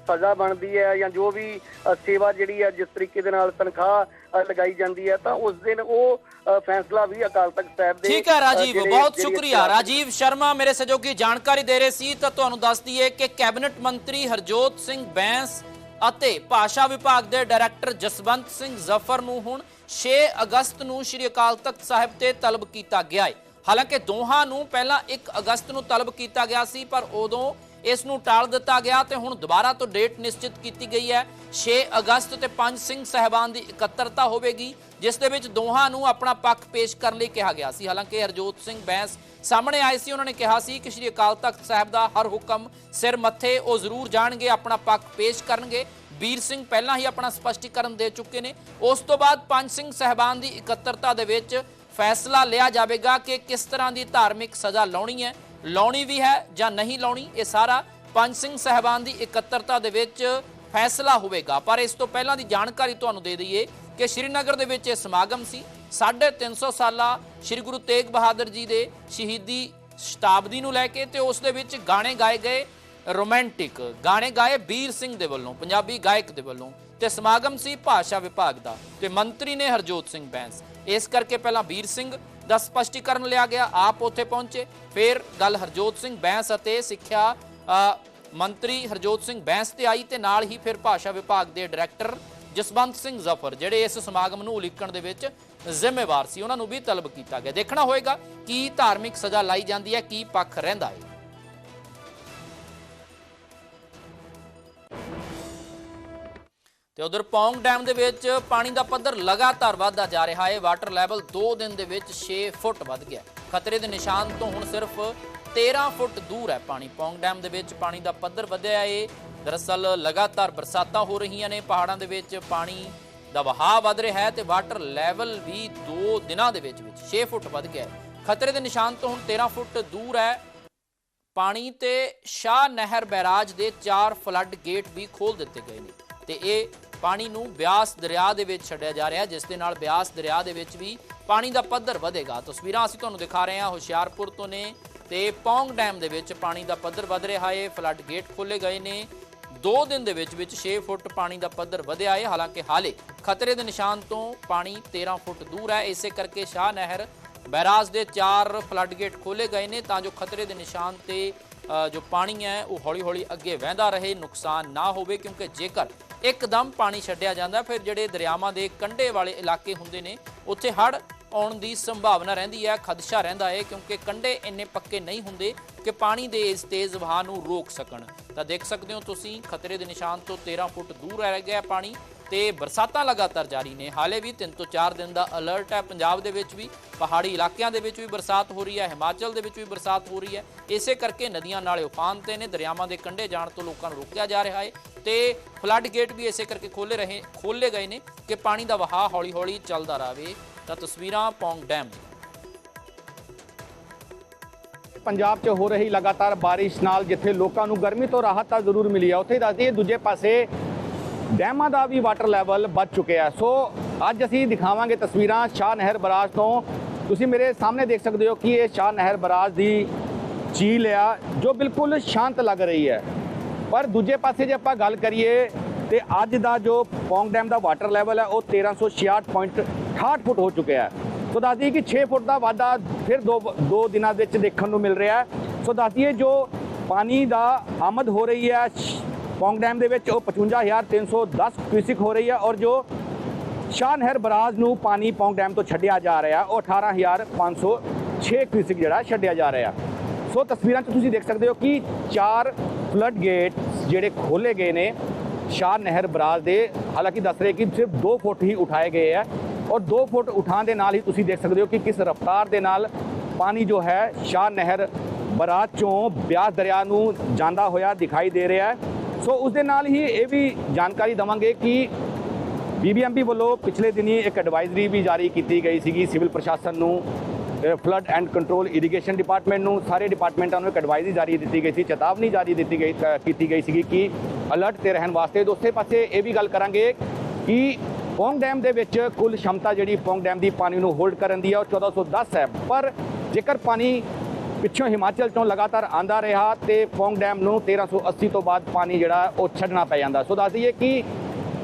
ਸਜ਼ਾ ਬਣਦੀ ਹੈ ਜਾਂ ਜੋ ਵੀ ਸੇਵਾ ਜਿਹੜੀ ਹੈ ਜਿਸ ਤਰੀਕੇ ਦੇ ਨਾਲ ਤਨਖਾਹ ਲਗਾਈ ਜਾਂਦੀ ਹੈ ਤਾਂ ਉਸ ਦਿਨ ਉਹ ਫੈਸਲਾ ਵੀ ਅਕਾਲ ਤਖਤ ਸਾਹਿਬ ਦੇ ਠੀਕ ਹੈ ਰਾਜੀਵ ਬਹੁਤ ਸ਼ੁਕਰੀਆ। ਰਾਜੀਵ ਸ਼ਰਮਾ ਮੇਰੇ ਸਹਿਯੋਗੀ ਜਾਣਕਾਰੀ ਦੇ ਰਹੇ ਸੀ ਤਾਂ ਤੁਹਾਨੂੰ ਦੱਸ ਦਈਏ ਕਿ ਕੈਬਨਿਟ ਮੰਤਰੀ ਹਰਜੋਤ ਸਿੰਘ ਬੈਂਸ ਅਤੇ ਭਾਸ਼ਾ ਵਿਭਾਗ ਦੇ ਡਾਇਰੈਕਟਰ ਜਸਵੰਤ ਸਿੰਘ ਜ਼ਫਰ ਨੂੰ ਹੁਣ 6 ਅਗਸਤ ਨੂੰ ਸ਼੍ਰੀ ਅਕਾਲ ਤਖਤ ਸਾਹਿਬ ਤੇ ਤਲਬ ਕੀਤਾ ਗਿਆ ਹੈ। ਹਾਲਾਂਕਿ ਦੋਹਾਂ ਨੂੰ ਪਹਿਲਾਂ 1 ਅਗਸਤ ਨੂੰ ਤਲਬ ਕੀਤਾ ਗਿਆ ਸੀ ਪਰ ਉਦੋਂ ਇਸ ਨੂੰ ਟਾਲ ਦਿੱਤਾ ਗਿਆ ਤੇ ਹੁਣ ਦੁਬਾਰਾ ਤੋਂ ਡੇਟ ਨਿਸ਼ਚਿਤ ਕੀਤੀ ਗਈ ਹੈ। 6 ਅਗਸਤ ਤੇ ਪੰਜ ਸਿੰਘ ਸਹਿਬਾਨ ਦੀ ਇਕੱਤਰਤਾ ਹੋਵੇਗੀ, ਜਿਸ ਦੇ ਵਿੱਚ ਦੋਹਾਂ ਨੂੰ ਆਪਣਾ ਪੱਖ ਪੇਸ਼ ਕਰਨ ਲਈ ਕਿਹਾ ਗਿਆ ਸੀ। ਹਾਲਾਂਕਿ ਹਰਜੋਤ ਸਿੰਘ ਬੈਂਸ ਸਾਹਮਣੇ ਆਏ ਸੀ, ਉਹਨਾਂ ਨੇ ਕਿਹਾ ਸੀ ਕਿ ਸ਼੍ਰੀ ਅਕਾਲ ਤਖਤ ਸਾਹਿਬ ਦਾ ਹਰ ਹੁਕਮ ਸਿਰ ਮੱਥੇ, ਉਹ ਜ਼ਰੂਰ ਜਾਣਗੇ, ਆਪਣਾ ਪੱਖ ਪੇਸ਼ ਕਰਨਗੇ। ਵੀਰ ਸਿੰਘ ਪਹਿਲਾਂ ਹੀ ਆਪਣਾ ਸਪਸ਼ਟੀਕਰਨ ਦੇ ਚੁੱਕੇ ਨੇ। ਉਸ ਤੋਂ ਬਾਅਦ ਪੰਜ ਸਿੰਘ ਸਹਿਬਾਨ ਦੀ ਇਕੱਤਰਤਾ ਦੇ ਵਿੱਚ ਫੈਸਲਾ ਲਿਆ ਜਾਵੇਗਾ ਕਿ ਕਿਸ ਤਰ੍ਹਾਂ ਦੀ ਧਾਰਮਿਕ ਸਜ਼ਾ ਲਾਉਣੀ ਹੈ। ਲਾਉਣੀ ਵੀ ਹੈ ਜਾਂ ਨਹੀਂ ਲਾਉਣੀ, ਇਹ ਸਾਰਾ ਪੰਜ ਸਿੰਘ ਸਹਿਬਾਨ ਦੀ ਇਕੱਤਰਤਾ ਦੇ ਵਿੱਚ ਫੈਸਲਾ ਹੋਵੇਗਾ। ਪਰ ਇਸ ਤੋਂ ਪਹਿਲਾਂ ਦੀ ਜਾਣਕਾਰੀ ਤੁਹਾਨੂੰ ਦੇ ਦਈਏ ਕਿ ਸ਼੍ਰੀਨਗਰ ਦੇ ਵਿੱਚ ਇਹ ਸਮਾਗਮ ਸੀ। 350 ਸਾਲਾ ਸ਼੍ਰੀ ਗੁਰੂ ਤੇਗ ਬਹਾਦਰ ਜੀ ਦੇ ਸ਼ਹੀਦੀ ਸ਼ਤਾਬਦੀ ਨੂੰ ਲੈ ਕੇ ਤੇ ਉਸ ਦੇ ਵਿੱਚ ਗਾਣੇ ਗਾਏ ਗਏ ਰੋਮਾਂਟਿਕ। ਗਾਣੇ ਗਾਏ ਵੀਰ ਸਿੰਘ ਦੇ ਵੱਲੋਂ, ਪੰਜਾਬੀ ਗਾਇਕ ਦੇ ਵੱਲੋਂ ਤੇ ਸਮਾਗਮ ਸੀ ਭਾਸ਼ਾ ਵਿਭਾਗ ਦਾ ਤੇ ਮੰਤਰੀ ਨੇ ਹਰਜੋਤ ਸਿੰਘ ਬੈਂਸ। ਇਸ ਕਰਕੇ ਪਹਿਲਾਂ ਵੀਰ ਸਿੰਘ ਦਾ ਸਪਸ਼ਟੀਕਰਨ ਲਿਆ ਗਿਆ, ਆਪ ਉੱਥੇ ਪਹੁੰਚੇ। ਫਿਰ ਗੱਲ ਹਰਜੋਤ ਸਿੰਘ ਬੈਂਸ ਅਤੇ ਸਿੱਖਿਆ ਮੰਤਰੀ ਹਰਜੋਤ ਸਿੰਘ ਬੈਂਸ ਤੇ ਆਈ ਤੇ ਨਾਲ ਹੀ ਫਿਰ ਭਾਸ਼ਾ ਵਿਭਾਗ ਦੇ ਡਾਇਰੈਕਟਰ ਜਸਵੰਤ ਸਿੰਘ ਜ਼ਫਰ, ਜਿਹੜੇ ਇਸ ਸਮਾਗਮ ਨੂੰ ਉਲੀਕਣ ਦੇ ਵਿੱਚ ਜ਼ਿੰਮੇਵਾਰ ਸੀ, ਉਹਨਾਂ ਨੂੰ ਵੀ ਤਲਬ ਕੀਤਾ ਗਿਆ। ਦੇਖਣਾ ਹੋਏਗਾ ਕੀ ਧਾਰਮਿਕ ਸਜ਼ਾ ਲਾਈ ਜਾਂਦੀ ਹੈ, ਕੀ ਪੱਖ ਰਹਿੰਦਾ ਹੈ। ਤੇ ਉਧਰ ਪੌਂਗ ਡੈਮ ਦੇ ਵਿੱਚ ਪਾਣੀ ਦਾ ਪੱਧਰ ਲਗਾਤਾਰ ਵਧਦਾ ਜਾ ਰਿਹਾ ਹੈ। ਵਾਟਰ ਲੈਵਲ 2 ਦਿਨ ਦੇ ਵਿੱਚ 6 ਫੁੱਟ ਵੱਧ ਗਿਆ ਖਤਰੇ ਦੇ ਨਿਸ਼ਾਨ ਤੋਂ ਹੁਣ ਸਿਰਫ 13 ਫੁੱਟ ਦੂਰ ਹੈ ਪਾਣੀ। ਪੌਂਗ ਡੈਮ ਦੇ ਵਿੱਚ ਪਾਣੀ ਦਾ ਪੱਧਰ ਵਧਿਆ ਹੈ। ਦਰਅਸਲ ਲਗਾਤਾਰ ਬਰਸਾਤਾਂ ਹੋ ਰਹੀਆਂ ਨੇ। ਪਹਾੜਾਂ ਦੇ ਵਿੱਚ ਪਾਣੀ ਦਾ ਵਹਾਅ ਵਧ ਰਿਹਾ ਹੈ ਤੇ ਵਾਟਰ ਲੈਵਲ ਵੀ 2 ਦਿਨਾਂ ਦੇ ਵਿੱਚ ਵਿੱਚ 6 ਫੁੱਟ ਵੱਧ ਗਿਆ ਹੈ। ਖਤਰੇ ਦੇ ਨਿਸ਼ਾਨ ਤੋਂ ਹੁਣ 13 ਫੁੱਟ ਦੂਰ ਹੈ। ਪਾਣੀ ਤੇ ਸ਼ਾਹ ਨਹਿਰ ਬੈਰਾਜ ਦੇ ਚਾਰ ਫਲੱਡ ਗੇਟ ਵੀ ਖੋਲ ਦਿੱਤੇ ਗਏ ਨੇ। ਤੇ ਇਹ ਪਾਣੀ ਨੂੰ ਬਿਆਸ ਦਰਿਆ ਦੇ ਵਿੱਚ ਛੱਡਿਆ ਜਾ ਰਿਹਾ ਜਿਸ ਦੇ ਨਾਲ ਬਿਆਸ ਦਰਿਆ ਦੇ ਵਿੱਚ ਵੀ ਪਾਣੀ ਦਾ ਪੱਧਰ ਵਧੇਗਾ। ਤਸਵੀਰਾਂ ਅਸੀਂ ਤੁਹਾਨੂੰ ਦਿਖਾ ਰਹੇ ਹਾਂ, ਹੁਸ਼ਿਆਰਪੁਰ ਤੋਂ ਨੇ ਤੇ ਪੌਂਗ ਡੈਮ ਦੇ ਵਿੱਚ ਪਾਣੀ ਦਾ ਪੱਧਰ ਵਧ ਰਿਹਾ ਹੈ, ਫਲੱਡ ਗੇਟ ਖੋਲੇ ਗਏ ਨੇ। 2 ਦਿਨ ਦੇ ਵਿੱਚ ਵਿੱਚ 6 ਫੁੱਟ ਪਾਣੀ ਦਾ ਪੱਧਰ ਵਧਿਆ ਹੈ, ਹਾਲਾਂਕਿ ਹਾਲੇ ਖਤਰੇ ਦੇ ਨਿਸ਼ਾਨ ਤੋਂ ਪਾਣੀ 13 ਫੁੱਟ ਦੂਰ ਹੈ। ਇਸੇ ਕਰਕੇ ਸ਼ਾਹ ਨਹਿਰ ਬੈਰਾਜ ਦੇ ਚਾਰ ਫਲੱਡ ਗੇਟ ਖੋਲੇ ਗਏ ਨੇ, ਤਾਂ ਜੋ ਖਤਰੇ ਦੇ ਨਿਸ਼ਾਨ ਤੇ ਜੋ ਪਾਣੀ ਹੈ, ਉਹ ਹੌਲੀ-ਹੌਲੀ ਅੱਗੇ ਵਹਿੰਦਾ ਰਹੇ, ਨੁਕਸਾਨ ਨਾ ਹੋਵੇ, ਕਿਉਂਕਿ ਜੇਕਰ ਇੱਕਦਮ ਪਾਣੀ ਛੱਡਿਆ ਜਾਂਦਾ, ਫਿਰ ਜਿਹੜੇ ਦਰਿਆਵਾਂ ਦੇ ਕੰਢੇ ਵਾਲੇ ਇਲਾਕੇ ਹੁੰਦੇ ਨੇ, ਉੱਥੇ ਹੜ੍ਹ ਆਉਣ ਦੀ ਸੰਭਾਵਨਾ ਰਹਿੰਦੀ ਹੈ, ਖਦਸ਼ਾ ਰਹਿੰਦਾ ਹੈ ਕਿਉਂਕਿ ਕੰਢੇ ਇੰਨੇ ਪੱਕੇ ਨਹੀਂ ਹੁੰਦੇ ਕਿ ਪਾਣੀ ਦੇ ਇਸ ਤੇਜ਼ ਵਹਾਅ ਨੂੰ ਰੋਕ ਸਕਣ। ਤਾਂ ਦੇਖ ਸਕਦੇ ਹੋ ਤੁਸੀਂ, ਖਤਰੇ ਦੇ ਨਿਸ਼ਾਨ ਤੋਂ 13 ਫੁੱਟ ਦੂਰ ਰਹਿ ਗਿਆ ਪਾਣੀ ਤੇ ਬਰਸਾਤਾਂ ਲਗਾਤਾਰ ਜਾਰੀ ਨੇ। ਹਾਲੇ ਵੀ 3 ਤੋਂ 4 ਦਿਨ ਦਾ ਅਲਰਟ ਹੈ। ਪੰਜਾਬ ਦੇ ਵਿੱਚ ਵੀ, ਪਹਾੜੀ ਇਲਾਕਿਆਂ ਦੇ ਵਿੱਚ ਵੀ ਬਰਸਾਤ ਹੋ ਰਹੀ ਹੈ। ਹਿਮਾਚਲ ਦੇ ਵਿੱਚ ਵੀ ਬਰਸਾਤ ਹੋ ਰਹੀ ਹੈ। ਇਸੇ ਕਰਕੇ ਨਦੀਆਂ ਨਾਲੇ ਉਫਾਨ ਤੇ ਨੇ। ਦਰਿਆਵਾਂ ਦੇ ਕੰਢੇ ਜਾਣ ਤੋਂ ਲੋਕਾਂ ਨੂੰ ਰੋਕਿਆ ਜਾ ਰਿਹਾ ਹੈ ਤੇ ਫਲੱਡ ਗੇਟ ਵੀ ਇਸੇ ਕਰਕੇ ਖੋਲੇ ਰਹੇ ਖੋਲੇ ਗਏ ਨੇ ਕਿ ਪਾਣੀ ਦਾ ਵਹਾਅ ਹੌਲੀ-ਹੌਲੀ ਚੱਲਦਾ ਰਹੇ। ਤਾਂ ਤਸਵੀਰਾਂ ਪੌਂਗ ਡੈਮ ਦੀਆਂ। ਪੰਜਾਬ 'ਚ ਹੋ ਰਹੀ ਲਗਾਤਾਰ ਬਾਰਿਸ਼ ਨਾਲ ਜਿੱਥੇ ਲੋਕਾਂ ਨੂੰ ਗਰਮੀ ਤੋਂ ਰਾਹਤ ਤਾਂ ਜ਼ਰੂਰ ਮਿਲੀ ਹੈ, ਉੱਥੇ ਦੱਸਦੀ ਦੂਜੇ ਪਾਸੇ ਡੈਮਾਂ ਦਾ ਵੀ ਵਾਟਰ ਲੈਵਲ ਵੱਧ ਚੁੱਕਿਆ ਸੋ ਅੱਜ ਅਸੀਂ ਦਿਖਾਵਾਂਗੇ ਤਸਵੀਰਾਂ ਸ਼ਾਹ ਨਹਿਰ ਬਰਾਜ ਤੋਂ। ਤੁਸੀਂ ਮੇਰੇ ਸਾਹਮਣੇ ਦੇਖ ਸਕਦੇ ਹੋ ਕਿ ਇਹ ਸ਼ਾਹ ਨਹਿਰ ਬਰਾਜ ਦੀ ਝੀਲ ਆ, ਜੋ ਬਿਲਕੁਲ ਸ਼ਾਂਤ ਲੱਗ ਰਹੀ ਹੈ। ਪਰ ਦੂਜੇ ਪਾਸੇ ਜੇ ਆਪਾਂ ਗੱਲ ਕਰੀਏ ਤੇ ਅੱਜ ਦਾ ਜੋ ਪੌਂਗ ਡੈਮ ਦਾ ਵਾਟਰ ਲੈਵਲ ਹੈ, ਉਹ 1366.68 ਫੁੱਟ ਹੋ ਚੁੱਕਿਆ ਹੈ। ਸੋ ਦੱਸਦੀ ਕਿ 6 ਫੁੱਟ ਦਾ ਵਾਧਾ ਫਿਰ ਦੋ ਦੋ ਦਿਨਾਂ ਵਿੱਚ ਦੇਖਣ ਨੂੰ ਮਿਲ ਰਿਹਾ ਹੈ। ਸੋ ਦੱਸਦੀਏ ਜੋ ਪਾਣੀ ਦਾ ਆਮਦ ਹੋ ਰਹੀ ਹੈ ਪੌਂਗ ਡੈਮ ਦੇ ਵਿੱਚ ਉਹ 55310 ਕਿਊਸਿਕ ਹੋ ਰਹੀ ਹੈ ਔਰ ਜੋ ਸ਼ਾਹ ਨਹਿਰ ਬਰਾਜ ਨੂੰ ਪਾਣੀ ਪੌਂਗ ਡੈਮ ਤੋਂ ਛੱਡਿਆ ਜਾ ਰਿਹਾ, ਉਹ 18506 ਕਿਊਸਿਕ ਜਿਹੜਾ ਛੱਡਿਆ ਜਾ ਰਿਹਾ। ਸੋ ਤਸਵੀਰਾਂ 'ਚ ਤੁਸੀਂ ਦੇਖ ਸਕਦੇ ਹੋ ਕਿ ਚਾਰ ਫਲੱਡ ਗੇਟ ਜਿਹੜੇ ਖੋਲੇ ਗਏ ਨੇ ਸ਼ਾਹ ਨਹਿਰ ਬਰਾਜ ਦੇ। ਹਾਲਾਂਕਿ ਦੱਸ ਰਹੇ ਕਿ ਸਿਰਫ 2 ਫੁੱਟ ਹੀ ਉਠਾਏ ਗਏ ਹੈ ਔਰ 2 ਫੁੱਟ ਉਠਾਉਣ ਦੇ ਨਾਲ ਹੀ ਤੁਸੀਂ ਦੇਖ ਸਕਦੇ ਹੋ ਕਿ ਕਿਸ ਰਫ਼ਤਾਰ ਦੇ ਨਾਲ ਪਾਣੀ ਜੋ ਹੈ ਸ਼ਾਹ ਨਹਿਰ ਬਰਾਜ ਚੋਂ ਬਿਆਸ ਦਰਿਆ ਨੂੰ ਜਾਂਦਾ ਹੋਇਆ ਦਿਖਾਈ ਦੇ ਰਿਹਾ ਹੈ। ਸੋ ਉਸ ਦੇ ਨਾਲ ਹੀ ਇਹ ਵੀ ਜਾਣਕਾਰੀ ਦਵਾਂਗੇ ਕਿ ਬੀਬੀਐਮਬੀ ਵੱਲੋਂ ਪਿਛਲੇ ਦਿਨੀ ਇੱਕ ਐਡਵਾਈਜ਼ਰੀ ਵੀ ਜਾਰੀ ਕੀਤੀ ਗਈ ਸੀਗੀ ਸਿਵਲ ਪ੍ਰਸ਼ਾਸਨ ਨੂੰ flood and control irrigation department ਨੂੰ, ਸਾਰੇ ਡਿਪਾਰਟਮੈਂਟਾਂ ਨੂੰ ਇੱਕ ਐਡਵਾਈਜ਼ਰੀ ਜਾਰੀ ਦਿੱਤੀ ਗਈ ਸੀ, ਚੇਤਾਵਨੀ ਜਾਰੀ ਦਿੱਤੀ ਗਈ ਕੀਤੀ ਗਈ ਸੀਗੀ ਕਿ ਅਲਰਟ ਤੇ ਰਹਿਣ ਵਾਸਤੇ। ਦੋਸਤੇ ਪਾਸੇ ਇਹ ਵੀ ਗੱਲ ਕਰਾਂਗੇ ਕਿ ਪੌਂਗ ਡੈਮ ਦੇ ਵਿੱਚ ਕੁੱਲ ਸ਼ਮਤਾ ਜਿਹੜੀ ਪੌਂਗ ਡੈਮ ਦੀ ਪਾਣੀ ਨੂੰ ਹੋਲਡ ਕਰਨ ਦੀ ਹੈ ਉਹ 1410 ਹੈ। ਪਰ ਜੇਕਰ ਪਾਣੀ ਪਿੱਛੋਂ ਹਿਮਾਚਲ ਤੋਂ ਲਗਾਤਾਰ ਆਂਦਾ ਰਿਹਾ ਤੇ ਪੌਂਗ ਡੈਮ ਨੂੰ 1380 ਤੋਂ ਬਾਅਦ ਪਾਣੀ ਜਿਹੜਾ ਉਹ ਛੱਡਣਾ ਪੈ ਜਾਂਦਾ। ਸੋ ਦੱਸ ਦਈਏ ਕਿ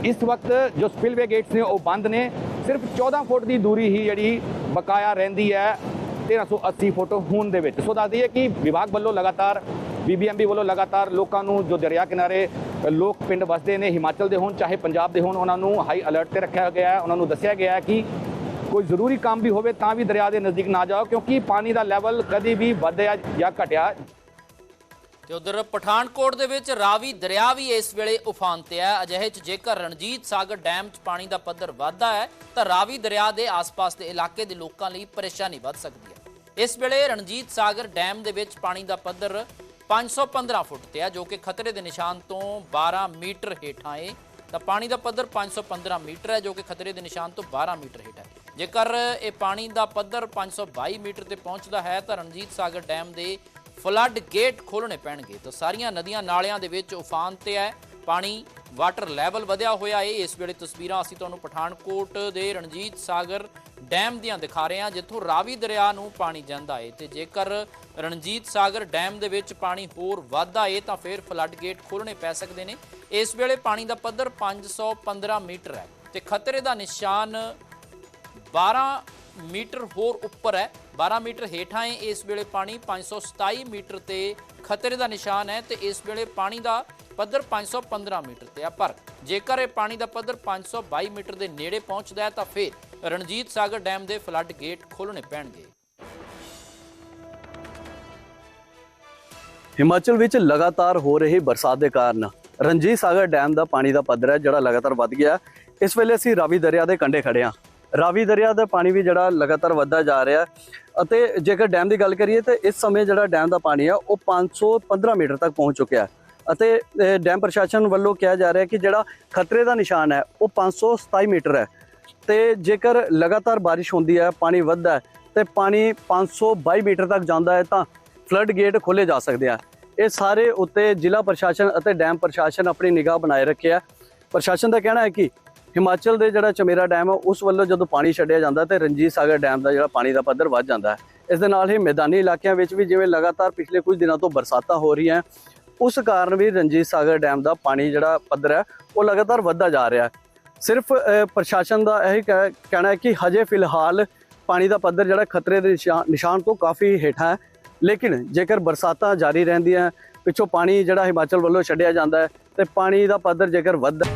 ਇਸ ਵਕਤ ਜੋ ਸਪਿਲਵੇ ਗੇਟਸ ਨੇ ਉਹ ਬੰਦ ਨੇ। ਸਿਰਫ 14 ਫੁੱਟ ਦੀ ਦੂਰੀ ਹੀ ਜਿਹੜੀ ਬਕਾਇਆ ਰਹਿੰਦੀ ਹੈ 1380 ਫੁੱਟ ਹੋਣ ਦੇ ਵਿੱਚ। ਸੋ ਦੱਸ ਦਈਏ ਕਿ ਵਿਭਾਗ ਵੱਲੋਂ ਲਗਾਤਾਰ ਬੀਬੀਐਮਬੀ ਵੱਲੋਂ ਲਗਾਤਾਰ ਲੋਕਾਂ ਨੂੰ ਜੋ ਦਰਿਆ ਕਿਨਾਰੇ ਲੋਕ ਪਿੰਡ ਵਸਦੇ ਨੇ, ਹਿਮਾਚਲ ਦੇ ਹੋਣ, ਚਾਹੇ ਪੰਜਾਬ ਦੇ ਹੋਣ, ਉਹਨਾਂ ਨੂੰ ਹਾਈ ਅਲਰਟ ਤੇ ਰੱਖਿਆ ਗਿਆ ਹੈ। ਉਹਨਾਂ ਨੂੰ ਦੱਸਿਆ ਗਿਆ ਹੈ ਕਿ ਕੋਈ ਜ਼ਰੂਰੀ ਕੰਮ ਵੀ ਹੋਵੇ ਤਾਂ ਵੀ ਦਰਿਆ ਦੇ ਨਜ਼ਦੀਕ ਨਾ ਜਾਓ, ਕਿਉਂਕਿ ਪਾਣੀ ਦਾ ਲੈਵਲ ਕਦੀ ਵੀ ਵਧਿਆ ਜਾਂ ਘਟਿਆ ਤੇ ਉਧਰ ਪਠਾਨਕੋਟ ਦੇ ਵਿੱਚ ਰਾਵੀ ਦਰਿਆ ਵੀ ਇਸ ਵੇਲੇ ਉਫਾਨ ਤੇ ਹੈ। ਅਜਿਹੇ ਚ ਜੇਕਰ ਰਣਜੀਤ ਸਾਗਰ ਡੈਮ 'ਚ ਪਾਣੀ ਦਾ ਪੱਧਰ ਵੱਧਦਾ ਹੈ, ਤਾਂ ਰਾਵੀ ਦਰਿਆ ਦੇ ਆਸ-ਪਾਸ ਦੇ ਇਲਾਕੇ ਦੇ ਲੋਕਾਂ ਲਈ ਪਰੇਸ਼ਾਨੀ ਵੱਧ ਸਕਦੀ ਹੈ। ਇਸ ਵੇਲੇ ਰਣਜੀਤ ਸਾਗਰ ਡੈਮ ਦੇ ਵਿੱਚ ਪਾਣੀ ਦਾ ਪੱਧਰ 515 ਫੁੱਟ ਤੇ ਹੈ, ਜੋ ਕਿ ਖਤਰੇ ਦੇ ਨਿਸ਼ਾਨ ਤੋਂ 12 ਮੀਟਰ ਹੇਠਾਂ ਹੈ ਤਾਂ ਪਾਣੀ ਦਾ ਪੱਧਰ 515 ਮੀਟਰ ਹੈ, ਜੋ ਕਿ ਖਤਰੇ ਦੇ ਨਿਸ਼ਾਨ ਤੋਂ 12 ਮੀਟਰ ਹੇਠਾਂ ਹੈ। ਜੇਕਰ ਇਹ ਪਾਣੀ ਦਾ ਪੱਧਰ 522 ਮੀਟਰ ਤੇ ਪਹੁੰਚਦਾ ਹੈ, ਤਾਂ ਰਣਜੀਤ ਸਾਗਰ ਡੈਮ ਦੇ ਫਲੱਡ ਗੇਟ ਖੋਲਣੇ ਪੈਣਗੇ। ਤਾਂ ਸਾਰੀਆਂ ਨਦੀਆਂ ਨਾਲਿਆਂ ਦੇ ਵਿੱਚ ਉਫਾਨ ਤੇ ਹੈ, ਪਾਣੀ ਵਾਟਰ ਲੈਵਲ ਵਧਿਆ ਹੋਇਆ ਏ ਇਸ ਵੇਲੇ ਤਸਵੀਰਾਂ ਅਸੀਂ ਤੁਹਾਨੂੰ ਪਠਾਨਕੋਟ ਦੇ ਰਣਜੀਤ ਸਾਗਰ ਡੈਮ ਦੀਆਂ ਦਿਖਾ ਰਹੇ ਹਾਂ, ਜਿੱਥੋਂ ਰਾਵੀ ਦਰਿਆ ਨੂੰ ਪਾਣੀ ਜਾਂਦਾ ਏ ਤੇ ਜੇਕਰ ਰਣਜੀਤ ਸਾਗਰ ਡੈਮ ਦੇ ਵਿੱਚ ਪਾਣੀ ਹੋਰ ਵੱਧਦਾ ਏ ਤਾਂ ਫਿਰ ਫਲੱਡ ਗੇਟ ਖੋਲਣੇ ਪੈ ਸਕਦੇ ਨੇ। ਇਸ ਵੇਲੇ ਪਾਣੀ ਦਾ ਪੱਧਰ 515 ਮੀਟਰ ਹੈ। ਤੇ ਖਤਰੇ ਦਾ ਨਿਸ਼ਾਨ 12 ਮੀਟਰ ਹੋਰ ਉੱਪਰ ਹੈ। 12 ਮੀਟਰ ਹੇਠਾਂ ਹੈ। ਇਸ ਵੇਲੇ ਪਾਣੀ 527 ਮੀਟਰ ਤੇ ਖਤਰੇ ਦਾ ਨਿਸ਼ਾਨ ਹੈ ਤੇ ਇਸ ਵੇਲੇ ਪਾਣੀ ਦਾ ਪੱਧਰ 515 ਮੀਟਰ ਤੇ ਹੈ। ਪਰ ਜੇਕਰ ਇਹ ਪਾਣੀ ਦਾ ਪੱਧਰ 522 ਮੀਟਰ ਦੇ ਨੇੜੇ ਪਹੁੰਚਦਾ ਹੈ ਤਾਂ ਫਿਰ ਰਣਜੀਤ ਸਾਗਰ ਡੈਮ ਦੇ ਫਲੱਡ ਗੇਟ ਖੋਲਣੇ ਪੈਣਗੇ। ਹਿਮਾਚਲ ਵਿੱਚ ਲਗਾਤਾਰ ਹੋ ਰਹੀ ਬਰਸਾਤ ਦੇ ਕਾਰਨ ਰਣਜੀਤ ਸਾਗਰ ਡੈਮ ਦਾ ਪਾਣੀ ਦਾ ਪੱਧਰ ਹੈ, ਜਿਹੜਾ ਲਗਾਤਾਰ ਵੱਧ ਗਿਆ। ਇਸ ਵੇਲੇ ਅਸੀਂ ਰਾਵੀ ਦਰਿਆ ਦੇ ਕੰਢੇ ਖੜੇ ਹਾਂ। ਰਾਵੀ ਦਰਿਆ ਦਾ ਪਾਣੀ ਵੀ ਜਿਹੜਾ ਲਗਾਤਾਰ ਵੱਧਦਾ ਜਾ ਰਿਹਾ ਅਤੇ ਜੇਕਰ ਡੈਮ ਦੀ ਗੱਲ ਕਰੀਏ ਤਾਂ ਇਸ ਸਮੇਂ ਜਿਹੜਾ ਡੈਮ ਦਾ ਪਾਣੀ ਹੈ, ਉਹ 515 ਮੀਟਰ ਤੱਕ ਪਹੁੰਚ ਚੁੱਕਿਆ ਹੈ। ਅਤੇ ਡੈਮ ਪ੍ਰਸ਼ਾਸਨ ਵੱਲੋਂ ਕਿਹਾ ਜਾ ਰਿਹਾ ਕਿ ਜਿਹੜਾ ਖਤਰੇ ਦਾ ਨਿਸ਼ਾਨ ਹੈ, ਉਹ 527 ਮੀਟਰ ਹੈ। ਤੇ ਜੇਕਰ ਲਗਾਤਾਰ ਬਾਰਿਸ਼ ਹੁੰਦੀ ਹੈ, ਪਾਣੀ ਵੱਧਦਾ ਹੈ, ਤੇ ਪਾਣੀ 522 ਮੀਟਰ ਤੱਕ ਜਾਂਦਾ ਹੈ, ਤਾਂ ਫਲੱਡ ਗੇਟ ਖੋਲੇ ਜਾ ਸਕਦੇ ਆ। ਇਹ ਸਾਰੇ ਉੱਤੇ ਜ਼ਿਲ੍ਹਾ ਪ੍ਰਸ਼ਾਸਨ ਅਤੇ ਡੈਮ ਪ੍ਰਸ਼ਾਸਨ ਆਪਣੀ ਨਿਗਾਹ ਬਣਾਏ ਰੱਖਿਆ ਪ੍ਰਸ਼ਾਸਨ ਦਾ ਕਹਿਣਾ ਹੈ ਕਿ ਹਿਮਾਚਲ ਦੇ ਜਿਹੜਾ ਚਮੇਰਾ ਡੈਮ ਹੈ ਉਸ ਵੱਲੋਂ ਜਦੋਂ ਪਾਣੀ ਛੱਡਿਆ ਜਾਂਦਾ ਤੇ ਰਣਜੀਤ ਸਾਗਰ ਡੈਮ ਦਾ ਜਿਹੜਾ ਪਾਣੀ ਦਾ ਪੱਧਰ ਵੱਧ ਜਾਂਦਾ ਹੈ। ਇਸ ਦੇ ਨਾਲ ਹੀ ਮੈਦਾਨੀ ਇਲਾਕਿਆਂ ਵਿੱਚ ਵੀ ਜਿਵੇਂ ਲਗਾਤਾਰ ਪਿਛਲੇ ਕੁਝ ਦਿਨਾਂ ਤੋਂ ਬਰਸਾਤਾਂ ਹੋ ਰਹੀਆਂ ਉਸ ਕਾਰਨ ਵੀ ਰਣਜੀਤ ਸਾਗਰ ਡੈਮ ਦਾ ਪਾਣੀ ਜਿਹੜਾ ਪੱਧਰ ਹੈ, ਉਹ ਲਗਾਤਾਰ ਵੱਧਦਾ ਜਾ ਰਿਹਾ ਹੈ। ਸਿਰਫ ਪ੍ਰਸ਼ਾਸਨ ਦਾ ਇਹ ਕਹਿ- ਕਹਿਣਾ ਹੈ ਕਿ ਹਜੇ ਫਿਲਹਾਲ ਪਾਣੀ ਦਾ ਪੱਧਰ ਜਿਹੜਾ ਖਤਰੇ ਦੇ ਨਿਸ਼ਾ- ਨਿਸ਼ਾਨ ਤੋਂ ਕਾਫੀ ਹੇਠਾਂ ਹੈ, ਲੇਕਿਨ ਜੇਕਰ ਬਰਸਾਤਾਂ ਜਾਰੀ ਰਹਿੰਦੀਆਂ ਪਿੱਛੋਂ ਪਾਣੀ ਜਿਹੜਾ ਹਿਮਾਚਲ ਵੱਲੋਂ ਛੱਡਿਆ ਜਾਂਦਾ ਹੈ, ਤੇ ਪਾਣੀ ਦਾ ਪੱਧਰ ਜੇਕਰ ਵੱਧਦਾ